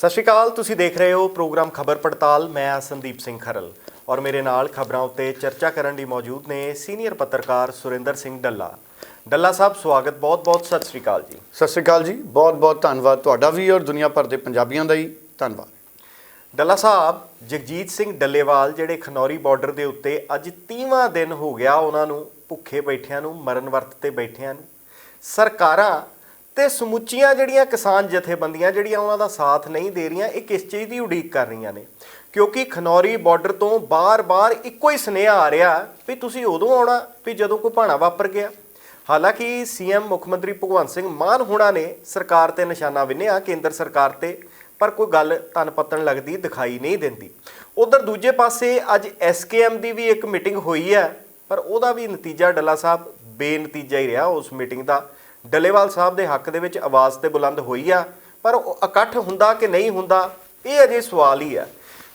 ਸਤਿ ਸ਼੍ਰੀ ਅਕਾਲ ਤੁਸੀਂ ਦੇਖ ਰਹੇ ਹੋ ਪ੍ਰੋਗਰਾਮ ਖਬਰ ਪੜਤਾਲ। ਮੈਂ ਹਾਂ ਸੰਦੀਪ ਸਿੰਘ ਖਰਲ ਔਰ ਮੇਰੇ ਨਾਲ ਖਬਰਾਂ ਉੱਤੇ ਚਰਚਾ ਕਰਨ ਲਈ ਮੌਜੂਦ ਨੇ ਸੀਨੀਅਰ ਪੱਤਰਕਾਰ ਸੁਰਿੰਦਰ ਸਿੰਘ ਡੱਲਾ। ਡੱਲਾ ਸਾਹਿਬ ਸਵਾਗਤ ਬਹੁਤ-ਬਹੁਤ ਸਤਿ ਸ਼੍ਰੀ ਅਕਾਲ ਜੀ। ਸਤਿ ਸ਼੍ਰੀ ਅਕਾਲ ਜੀ ਬਹੁਤ ਬਹੁਤ ਧੰਨਵਾਦ ਤੁਹਾਡਾ ਵੀ ਔਰ ਦੁਨੀਆ ਭਰ ਦੇ ਪੰਜਾਬੀਆਂ ਦਾ ਹੀ ਧੰਨਵਾਦ। ਡੱਲਾ ਸਾਹਿਬ ਜਗਜੀਤ ਸਿੰਘ ਡੱਲੇਵਾਲ ਜਿਹੜੇ ਖਨੌਰੀ ਬਾਰਡਰ ਦੇ ਉੱਤੇ ਅੱਜ 30ਵਾਂ ਦਿਨ ਹੋ ਗਿਆ ਉਹਨਾਂ ਨੂੰ ਭੁੱਖੇ ਬੈਠਿਆਂ ਨੂੰ ਮਰਨ ਵਰਤ ਤੇ ਬੈਠਿਆਂ ਨੂੰ। ਸਰਕਾਰਾਂ ਤੇ ਸਮੁੱਚੀਆਂ ਜਿਹੜੀਆਂ ਕਿਸਾਨ ਜਥੇਬੰਦੀਆਂ ਜਿਹੜੀਆਂ ਉਹਨਾਂ ਦਾ ਸਾਥ ਨਹੀਂ ਦੇ ਰਹੀਆਂ, ਇਹ ਕਿਸ ਚੀਜ਼ ਦੀ ਉਡੀਕ ਕਰ ਰਹੀਆਂ ਨੇ? ਕਿਉਂਕਿ ਖਨੌਰੀ ਬਾਰਡਰ ਤੋਂ ਬਾਰ-ਬਾਰ ਇੱਕੋ ਹੀ ਸੁਨੇਹਾ ਆ ਰਿਹਾ ਵੀ ਤੁਸੀਂ ਉਦੋਂ ਆਉਣਾ ਵੀ ਜਦੋਂ ਕੋਈ ਭਾਣਾ ਵਾਪਰ ਗਿਆ। ਹਾਲਾਂਕਿ ਸੀਐਮ ਮੁੱਖ ਮੰਤਰੀ ਭਗਵੰਤ ਸਿੰਘ ਮਾਨ ਹੋਣਾ ਨੇ ਸਰਕਾਰ ਤੇ ਨਿਸ਼ਾਨਾ ਵਿੰਨਿਆ, ਕੇਂਦਰ ਸਰਕਾਰ ਤੇ, ਪਰ ਕੋਈ ਗੱਲ ਤਨ ਪੱਤਣ ਲੱਗਦੀ ਦਿਖਾਈ ਨਹੀਂ ਦਿੰਦੀ। ਉਧਰ ਦੂਜੇ ਪਾਸੇ ਅੱਜ ਐਸਕੇਐਮ ਦੀ ਵੀ ਇੱਕ ਮੀਟਿੰਗ ਹੋਈ ਹੈ, ਪਰ ਉਹਦਾ ਵੀ ਨਤੀਜਾ ਡੱਲਾ ਸਾਹਿਬ ਬੇਨਤੀਜਾ ਹੀ ਰਿਹਾ ਉਸ ਮੀਟਿੰਗ ਦਾ। ਡੱਲੇਵਾਲ ਸਾਹਿਬ ਦੇ ਹੱਕ ਦੇ ਵਿੱਚ ਆਵਾਜ਼ ਤੇ ਬੁਲੰਦ ਹੋਈ ਆ, ਪਰ ਉਹ ਇਕੱਠ ਹੁੰਦਾ ਕਿ ਨਹੀਂ ਹੁੰਦਾ, ਇਹ ਅਜੇ ਸਵਾਲ ਹੀ ਆ।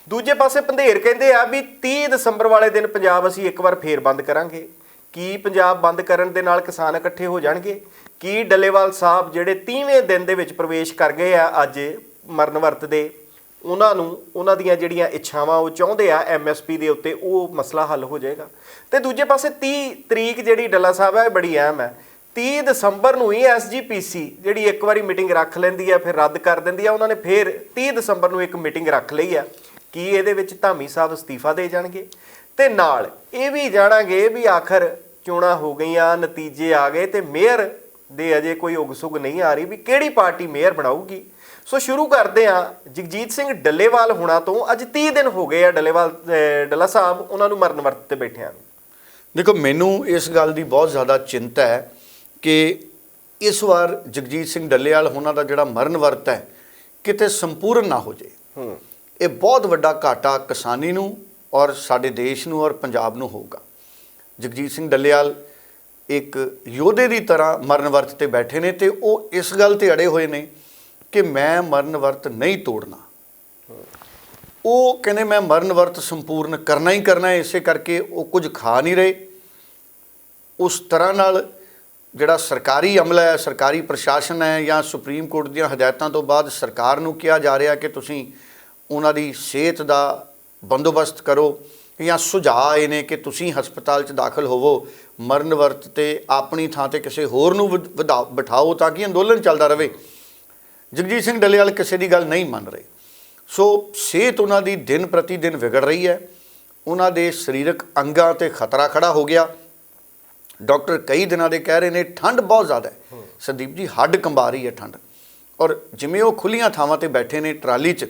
ਦੂਜੇ ਪਾਸੇ ਪੰਧੇਰ ਕਹਿੰਦੇ ਆ ਵੀ 30 ਦਸੰਬਰ ਵਾਲੇ ਦਿਨ ਪੰਜਾਬ ਅਸੀਂ ਇੱਕ ਵਾਰ ਫੇਰ ਬੰਦ ਕਰਾਂਗੇ। ਕੀ ਪੰਜਾਬ ਬੰਦ ਕਰਨ ਦੇ ਨਾਲ ਕਿਸਾਨ ਇਕੱਠੇ ਹੋ ਜਾਣਗੇ? ਕੀ ਡੱਲੇਵਾਲ ਸਾਹਿਬ ਜਿਹੜੇ 30ਵੇਂ ਦਿਨ ਦੇ ਵਿੱਚ ਪ੍ਰਵੇਸ਼ ਕਰ ਗਏ ਆ ਅੱਜ ਮਰਨ ਵਰਤ ਦੇ, ਉਹਨਾਂ ਨੂੰ, ਉਹਨਾਂ ਦੀਆਂ ਜਿਹੜੀਆਂ ਇੱਛਾਵਾਂ ਉਹ ਚਾਹੁੰਦੇ ਆ ਐਮਐਸਪੀ ਦੇ ਉੱਤੇ ਉਹ ਮਸਲਾ ਹੱਲ ਹੋ ਜਾਏਗਾ। ਤੇ ਦੂਜੇ ਪਾਸੇ 30 ਤਰੀਕ ਜਿਹੜੀ ਡੱਲਾ ਸਾਹਿਬ ਹੈ ਇਹ ਬੜੀ ਅਹਿਮ ਹੈ 30 ਦਸੰਬਰ ਨੂੰ ਹੀ ਐਸਜੀਪੀਸੀ ਜਿਹੜੀ ਇੱਕ ਵਾਰੀ ਮੀਟਿੰਗ ਰੱਖ ਲੈਂਦੀ ਹੈ ਫਿਰ ਰੱਦ ਕਰ ਦਿੰਦੀ ਹੈ ਉਹਨਾਂ ਨੇ ਫਿਰ 30 ਦਸੰਬਰ ਨੂੰ ਇੱਕ ਮੀਟਿੰਗ ਰੱਖ ਲਈ ਹੈ ਕੀ ਇਹਦੇ ਵਿੱਚ ਧਾਮੀ ਸਾਹਿਬ ਅਸਤੀਫਾ ਦੇ ਜਾਣਗੇ? ਤੇ ਨਾਲ ਇਹ ਵੀ ਜਾਣਾਂਗੇ ਵੀ ਆਖਰ ਚੋਣਾਂ ਹੋ ਗਈਆਂ, ਨਤੀਜੇ ਆ ਗਏ ਤੇ ਮੇਅਰ ਦੇ ਅਜੇ ਕੋਈ ਉਗਸੁਗ ਨਹੀਂ ਆ ਰਹੀ ਵੀ ਕਿਹੜੀ ਪਾਰਟੀ ਮੇਅਰ ਬਣਾਊਗੀ। ਸੋ ਸ਼ੁਰੂ ਕਰਦੇ ਆ ਜਗਜੀਤ ਸਿੰਘ ਡੱਲੇਵਾਲ ਹੋਣਾ ਤੋਂ। ਅੱਜ 30 ਦਿਨ ਹੋ ਗਏ ਆ ਡੱਲੇਵਾਲ ਡੱਲਾ ਸਾਹਿਬ, ਉਹਨਾਂ ਨੂੰ ਮਰਨ ਵਰਤ ਤੇ ਬੈਠਿਆਂ ਨੂੰ। ਦੇਖੋ, ਮੈਨੂੰ ਇਸ ਗੱਲ ਦੀ ਬਹੁਤ ਜ਼ਿਆਦਾ ਚਿੰਤਾ ਹੈ ਕਿ ਇਸ ਵਾਰ ਜਗਜੀਤ ਸਿੰਘ ਡੱਲੇਵਾਲ ਉਹਨਾਂ ਦਾ ਜਿਹੜਾ ਮਰਨ ਵਰਤ ਹੈ ਕਿਤੇ ਸੰਪੂਰਨ ਨਾ ਹੋ ਜੇ ਹੂੰ। ਇਹ ਬਹੁਤ ਵੱਡਾ ਘਾਟਾ ਕਿਸਾਨੀ ਨੂੰ ਔਰ ਸਾਡੇ ਦੇਸ਼ ਨੂੰ ਔਰ ਪੰਜਾਬ ਨੂੰ ਹੋਊਗਾ। ਜਗਜੀਤ ਸਿੰਘ ਡੱਲੇਵਾਲ ਇੱਕ ਯੋਧੇ ਦੀ ਤਰ੍ਹਾਂ ਮਰਨ ਵਰਤ ਤੇ ਬੈਠੇ ਨੇ ਤੇ ਉਹ ਇਸ ਗੱਲ ਤੇ ਅੜੇ ਹੋਏ ਨੇ ਕਿ ਮੈਂ ਮਰਨ ਵਰਤ ਨਹੀਂ ਤੋੜਨਾ। ਉਹ ਕਹਿੰਦੇ ਮੈਂ ਮਰਨ ਵਰਤ ਸੰਪੂਰਨ ਕਰਨਾ ਹੀ ਕਰਨਾ ਹੈ ਇਸੇ ਕਰਕੇ ਉਹ ਕੁਝ ਖਾ ਨਹੀਂ ਰਹੇ। ਉਸ ਤਰ੍ਹਾਂ ਨਾਲ ਜਿਹੜਾ ਸਰਕਾਰੀ ਅਮਲਾ ਹੈ, ਸਰਕਾਰੀ ਪ੍ਰਸ਼ਾਸਨ ਹੈ ਜਾਂ ਸੁਪਰੀਮ ਕੋਰਟ ਦੀਆਂ ਹਦਾਇਤਾਂ ਤੋਂ ਬਾਅਦ ਸਰਕਾਰ ਨੂੰ ਕਿਹਾ ਜਾ ਰਿਹਾ ਕਿ ਤੁਸੀਂ ਉਹਨਾਂ ਦੀ ਸਿਹਤ ਦਾ ਬੰਦੋਬਸਤ ਕਰੋ ਜਾਂ ਸੁਝਾਅ ਆਏ ਨੇ ਕਿ ਤੁਸੀਂ ਹਸਪਤਾਲ 'ਚ ਦਾਖਲ ਹੋਵੋ, ਮਰਨ ਵਰਤ ਤੇ ਆਪਣੀ ਥਾਂ ਤੇ ਕਿਸੇ ਹੋਰ ਨੂੰ ਵਧ- ਬਿਠਾਓ ਤਾਂ ਕਿ ਅੰਦੋਲਨ ਚੱਲਦਾ ਰਹੇ। ਜਗਜੀਤ ਸਿੰਘ ਡੱਲੇਵਾਲ ਕਿਸੇ ਦੀ ਗੱਲ ਨਹੀਂ ਮੰਨ ਰਹੇ। ਸੋ ਸਿਹਤ ਉਹਨਾਂ ਦੀ ਦਿਨ ਪ੍ਰਤੀ ਦਿਨ ਵਿਗੜ ਰਹੀ ਹੈ। ਉਹਨਾਂ ਦੇ ਸਰੀਰਕ ਅੰਗਾਂ ਤੇ ਖਤਰਾ ਖੜਾ ਹੋ ਗਿਆ। ਡਾਕਟਰ ਕਈ ਦਿਨਾਂ ਦੇ ਕਹਿ ਰਹੇ ਨੇ ਠੰਡ ਬਹੁਤ ਜ਼ਿਆਦਾ ਹੈ। ਸੰਦੀਪ ਜੀ ਹੱਡ ਕੰਬਾ ਰਹੀ ਹੈ ਠੰਡ। ਔਰ ਜਿਵੇਂ ਉਹ ਖੁੱਲੀਆਂ ਥਾਵਾਂ ਤੇ ਬੈਠੇ ਨੇ ਟਰਾਲੀ 'ਚ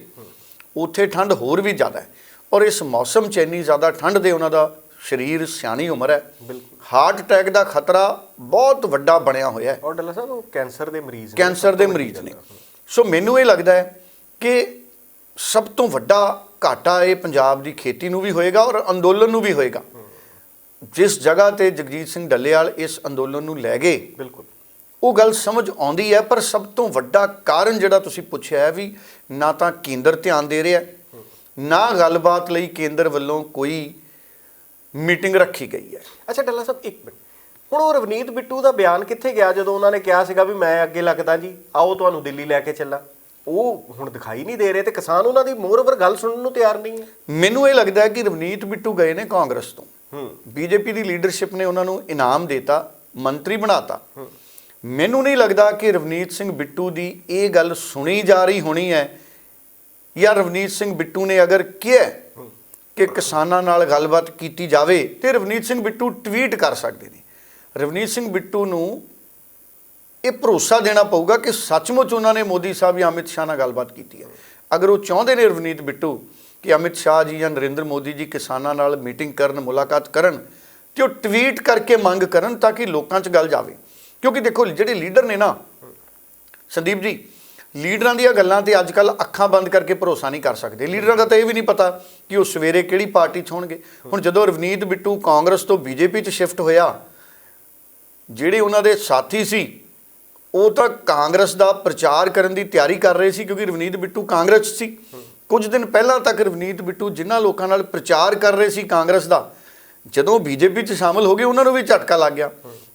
ਉੱਥੇ ਠੰਡ ਹੋਰ ਵੀ ਜ਼ਿਆਦਾ ਹੈ। ਔਰ ਇਸ ਮੌਸਮ 'ਚ ਇੰਨੀ ਜ਼ਿਆਦਾ ਠੰਡ ਦੇ ਉਹਨਾਂ ਦਾ ਸਰੀਰ ਸਿਆਣੀ ਉਮਰ ਹੈ। ਬਿਲਕੁਲ। ਹਾਰਟ ਅਟੈਕ ਦਾ ਖਤਰਾ ਬਹੁਤ ਵੱਡਾ ਬਣਿਆ ਹੋਇਆ ਹੈ। ਔਰ ਡੱਲਾ ਸਾਹਿਬ ਉਹ ਕੈਂਸਰ ਦੇ ਮਰੀਜ਼ ਨੇ। ਕੈਂਸਰ ਦੇ ਮਰੀਜ਼ ਨੇ। ਸੋ ਮੈਨੂੰ ਇਹ ਲੱਗਦਾ ਹੈ ਕਿ ਸਭ ਤੋਂ ਵੱਡਾ ਘਾਟਾ ਇਹ ਪੰਜਾਬ ਦੀ ਖੇਤੀ ਨੂੰ ਵੀ ਹੋਏਗਾ ਔਰ ਅੰਦੋਲਨ ਨੂੰ ਵੀ ਹੋਏਗਾ। ਜਿਸ ਜਗ੍ਹਾ ਤੇ ਜਗਜੀਤ ਸਿੰਘ ਡੱਲੇਵਾਲ ਇਸ ਅੰਦੋਲਨ ਨੂੰ ਲੈ ਗਏ ਬਿਲਕੁਲ। ਉਹ ਗੱਲ ਸਮਝ ਆਉਂਦੀ ਹੈ ਪਰ ਸਭ ਤੋਂ ਵੱਡਾ ਕਾਰਨ ਜਿਹੜਾ ਤੁਸੀਂ ਪੁੱਛਿਆ ਹੈ ਵੀ ਨਾ ਤਾਂ ਕੇਂਦਰ ਧਿਆਨ ਦੇ ਰਿਹਾ ਨਾ ਗੱਲਬਾਤ ਲਈ ਕੇਂਦਰ ਵੱਲੋਂ ਕੋਈ ਮੀਟਿੰਗ ਰੱਖੀ ਗਈ ਹੈ। ਅੱਛਾ ਡੱਲਾ ਸਾਹਿਬ ਇੱਕ ਮਿੰਟ। ਹੁਣ ਉਹ ਰਵਨੀਤ ਬਿੱਟੂ ਦਾ ਬਿਆਨ ਕਿੱਥੇ ਗਿਆ ਜਦੋਂ ਉਹਨਾਂ ਨੇ ਕਿਹਾ ਸੀਗਾ ਵੀ ਮੈਂ ਅੱਗੇ ਲੱਗਦਾ ਜੀ ਆਓ ਤੁਹਾਨੂੰ ਦਿੱਲੀ ਲੈ ਕੇ ਚੱਲਾਂ। ਉਹ ਹੁਣ ਦਿਖਾਈ ਨਹੀਂ ਦੇ ਰਹੇ ਤੇ ਕਿਸਾਨ ਉਹਨਾਂ ਦੀ ਮੋਰਵਰ ਗੱਲ ਸੁਣਨ ਨੂੰ ਤਿਆਰ ਨਹੀਂ ਹੈ। ਮੈਨੂੰ ਇਹ ਲੱਗਦਾ ਹੈ ਕਿ ਰਵਨੀਤ ਬਿੱਟੂ ਗਏ ਨੇ ਕਾਂਗਰਸ ਤੋਂ। ਬੀਜੇਪੀ ਦੀ ਲੀਡਰਸ਼ਿਪ ਨੇ ਉਹਨਾਂ ਨੂੰ ਇਨਾਮ ਦਿੱਤਾ, ਮੰਤਰੀ ਬਣਾਤਾ। ਮੈਨੂੰ ਨਹੀਂ ਲੱਗਦਾ ਕਿ ਰਵਨੀਤ ਸਿੰਘ ਬਿੱਟੂ ਦੀ ਇਹ ਗੱਲ ਸੁਣੀ ਜਾ ਰਹੀ ਹੋਣੀ ਹੈ ਜਾਂ ਰਵਨੀਤ ਸਿੰਘ ਬਿੱਟੂ ਨੇ ਅਗਰ ਕਿਹਾ ਕਿ ਕਿਸਾਨਾਂ ਨਾਲ ਗੱਲਬਾਤ ਕੀਤੀ ਜਾਵੇ ਤੇ ਰਵਨੀਤ ਸਿੰਘ ਬਿੱਟੂ ਟਵੀਟ ਕਰ ਸਕਦੇ ਨੇ। ਰਵਨੀਤ ਸਿੰਘ ਬਿੱਟੂ ਨੂੰ ਇਹ ਭਰੋਸਾ ਦੇਣਾ ਪਊਗਾ ਕਿ ਸੱਚਮੁੱਚ ਉਹਨਾਂ ਨੇ ਮੋਦੀ ਸਾਹਿਬ ਜਾਂ ਅਮਿਤ ਸ਼ਾਹ ਨਾਲ ਗੱਲਬਾਤ ਕੀਤੀ ਹੈ। ਅਗਰ ਉਹ ਚਾਹੁੰਦੇ ਨੇ ਰਵਨੀਤ ਬਿੱਟੂ ਕਿ ਅਮਿਤ ਸ਼ਾਹ ਜੀ ਜਾਂ ਨਰਿੰਦਰ ਮੋਦੀ ਜੀ ਕਿਸਾਨਾਂ ਨਾਲ ਮੀਟਿੰਗ ਕਰਨ, ਮੁਲਾਕਾਤ ਕਰਨ ਤੇ ਉਹ ਟਵੀਟ ਕਰਕੇ ਮੰਗ ਕਰਨ ਤਾਂ ਕਿ ਲੋਕਾਂ 'ਚ ਗੱਲ ਜਾਵੇ। ਕਿਉਂਕਿ ਦੇਖੋ, ਜਿਹੜੇ ਲੀਡਰ ਨੇ ਨਾ, ਸੰਦੀਪ ਜੀ, ਲੀਡਰਾਂ ਦੀਆਂ ਗੱਲਾਂ ਤੇ ਅੱਜ ਕੱਲ ਅੱਖਾਂ ਬੰਦ ਕਰਕੇ ਭਰੋਸਾ ਨਹੀਂ ਕਰ ਸਕਦੇ। ਲੀਡਰਾਂ ਦਾ ਤਾਂ ਇਹ ਵੀ ਨਹੀਂ ਪਤਾ ਕਿ ਉਹ ਸਵੇਰੇ ਕਿਹੜੀ ਪਾਰਟੀ 'ਚ ਹੋਣਗੇ। ਹੁਣ ਜਦੋਂ ਰਵਨੀਤ ਬਿੱਟੂ ਕਾਂਗਰਸ ਤੋਂ ਬੀਜੇਪੀ 'ਚ ਸ਼ਿਫਟ ਹੋਇਆ, ਜਿਹੜੇ ਉਹਨਾਂ ਦੇ ਸਾਥੀ ਸੀ, ਉਹ ਤਾਂ ਕਾਂਗਰਸ ਦਾ ਪ੍ਰਚਾਰ ਕਰਨ ਦੀ ਤਿਆਰੀ ਕਰ ਰਹੇ ਸੀ ਕਿਉਂਕਿ ਰਵਨੀਤ ਬਿੱਟੂ ਕਾਂਗਰਸ 'ਚ ਸੀ। ਕੁਝ ਦਿਨ ਪਹਿਲਾਂ ਤੱਕ ਰਵਨੀਤ ਬਿੱਟੂ ਜਿਨ੍ਹਾਂ ਲੋਕਾਂ ਨਾਲ ਪ੍ਰਚਾਰ ਕਰ ਰਹੇ ਸੀ ਕਾਂਗਰਸ ਦਾ, ਜਦੋਂ ਬੀਜੇਪੀ 'ਚ ਸ਼ਾਮਲ ਹੋ ਗਏ, ਉਹਨਾਂ ਨੂੰ ਵੀ ਝਟਕਾ ਲੱਗ ਗਿਆ।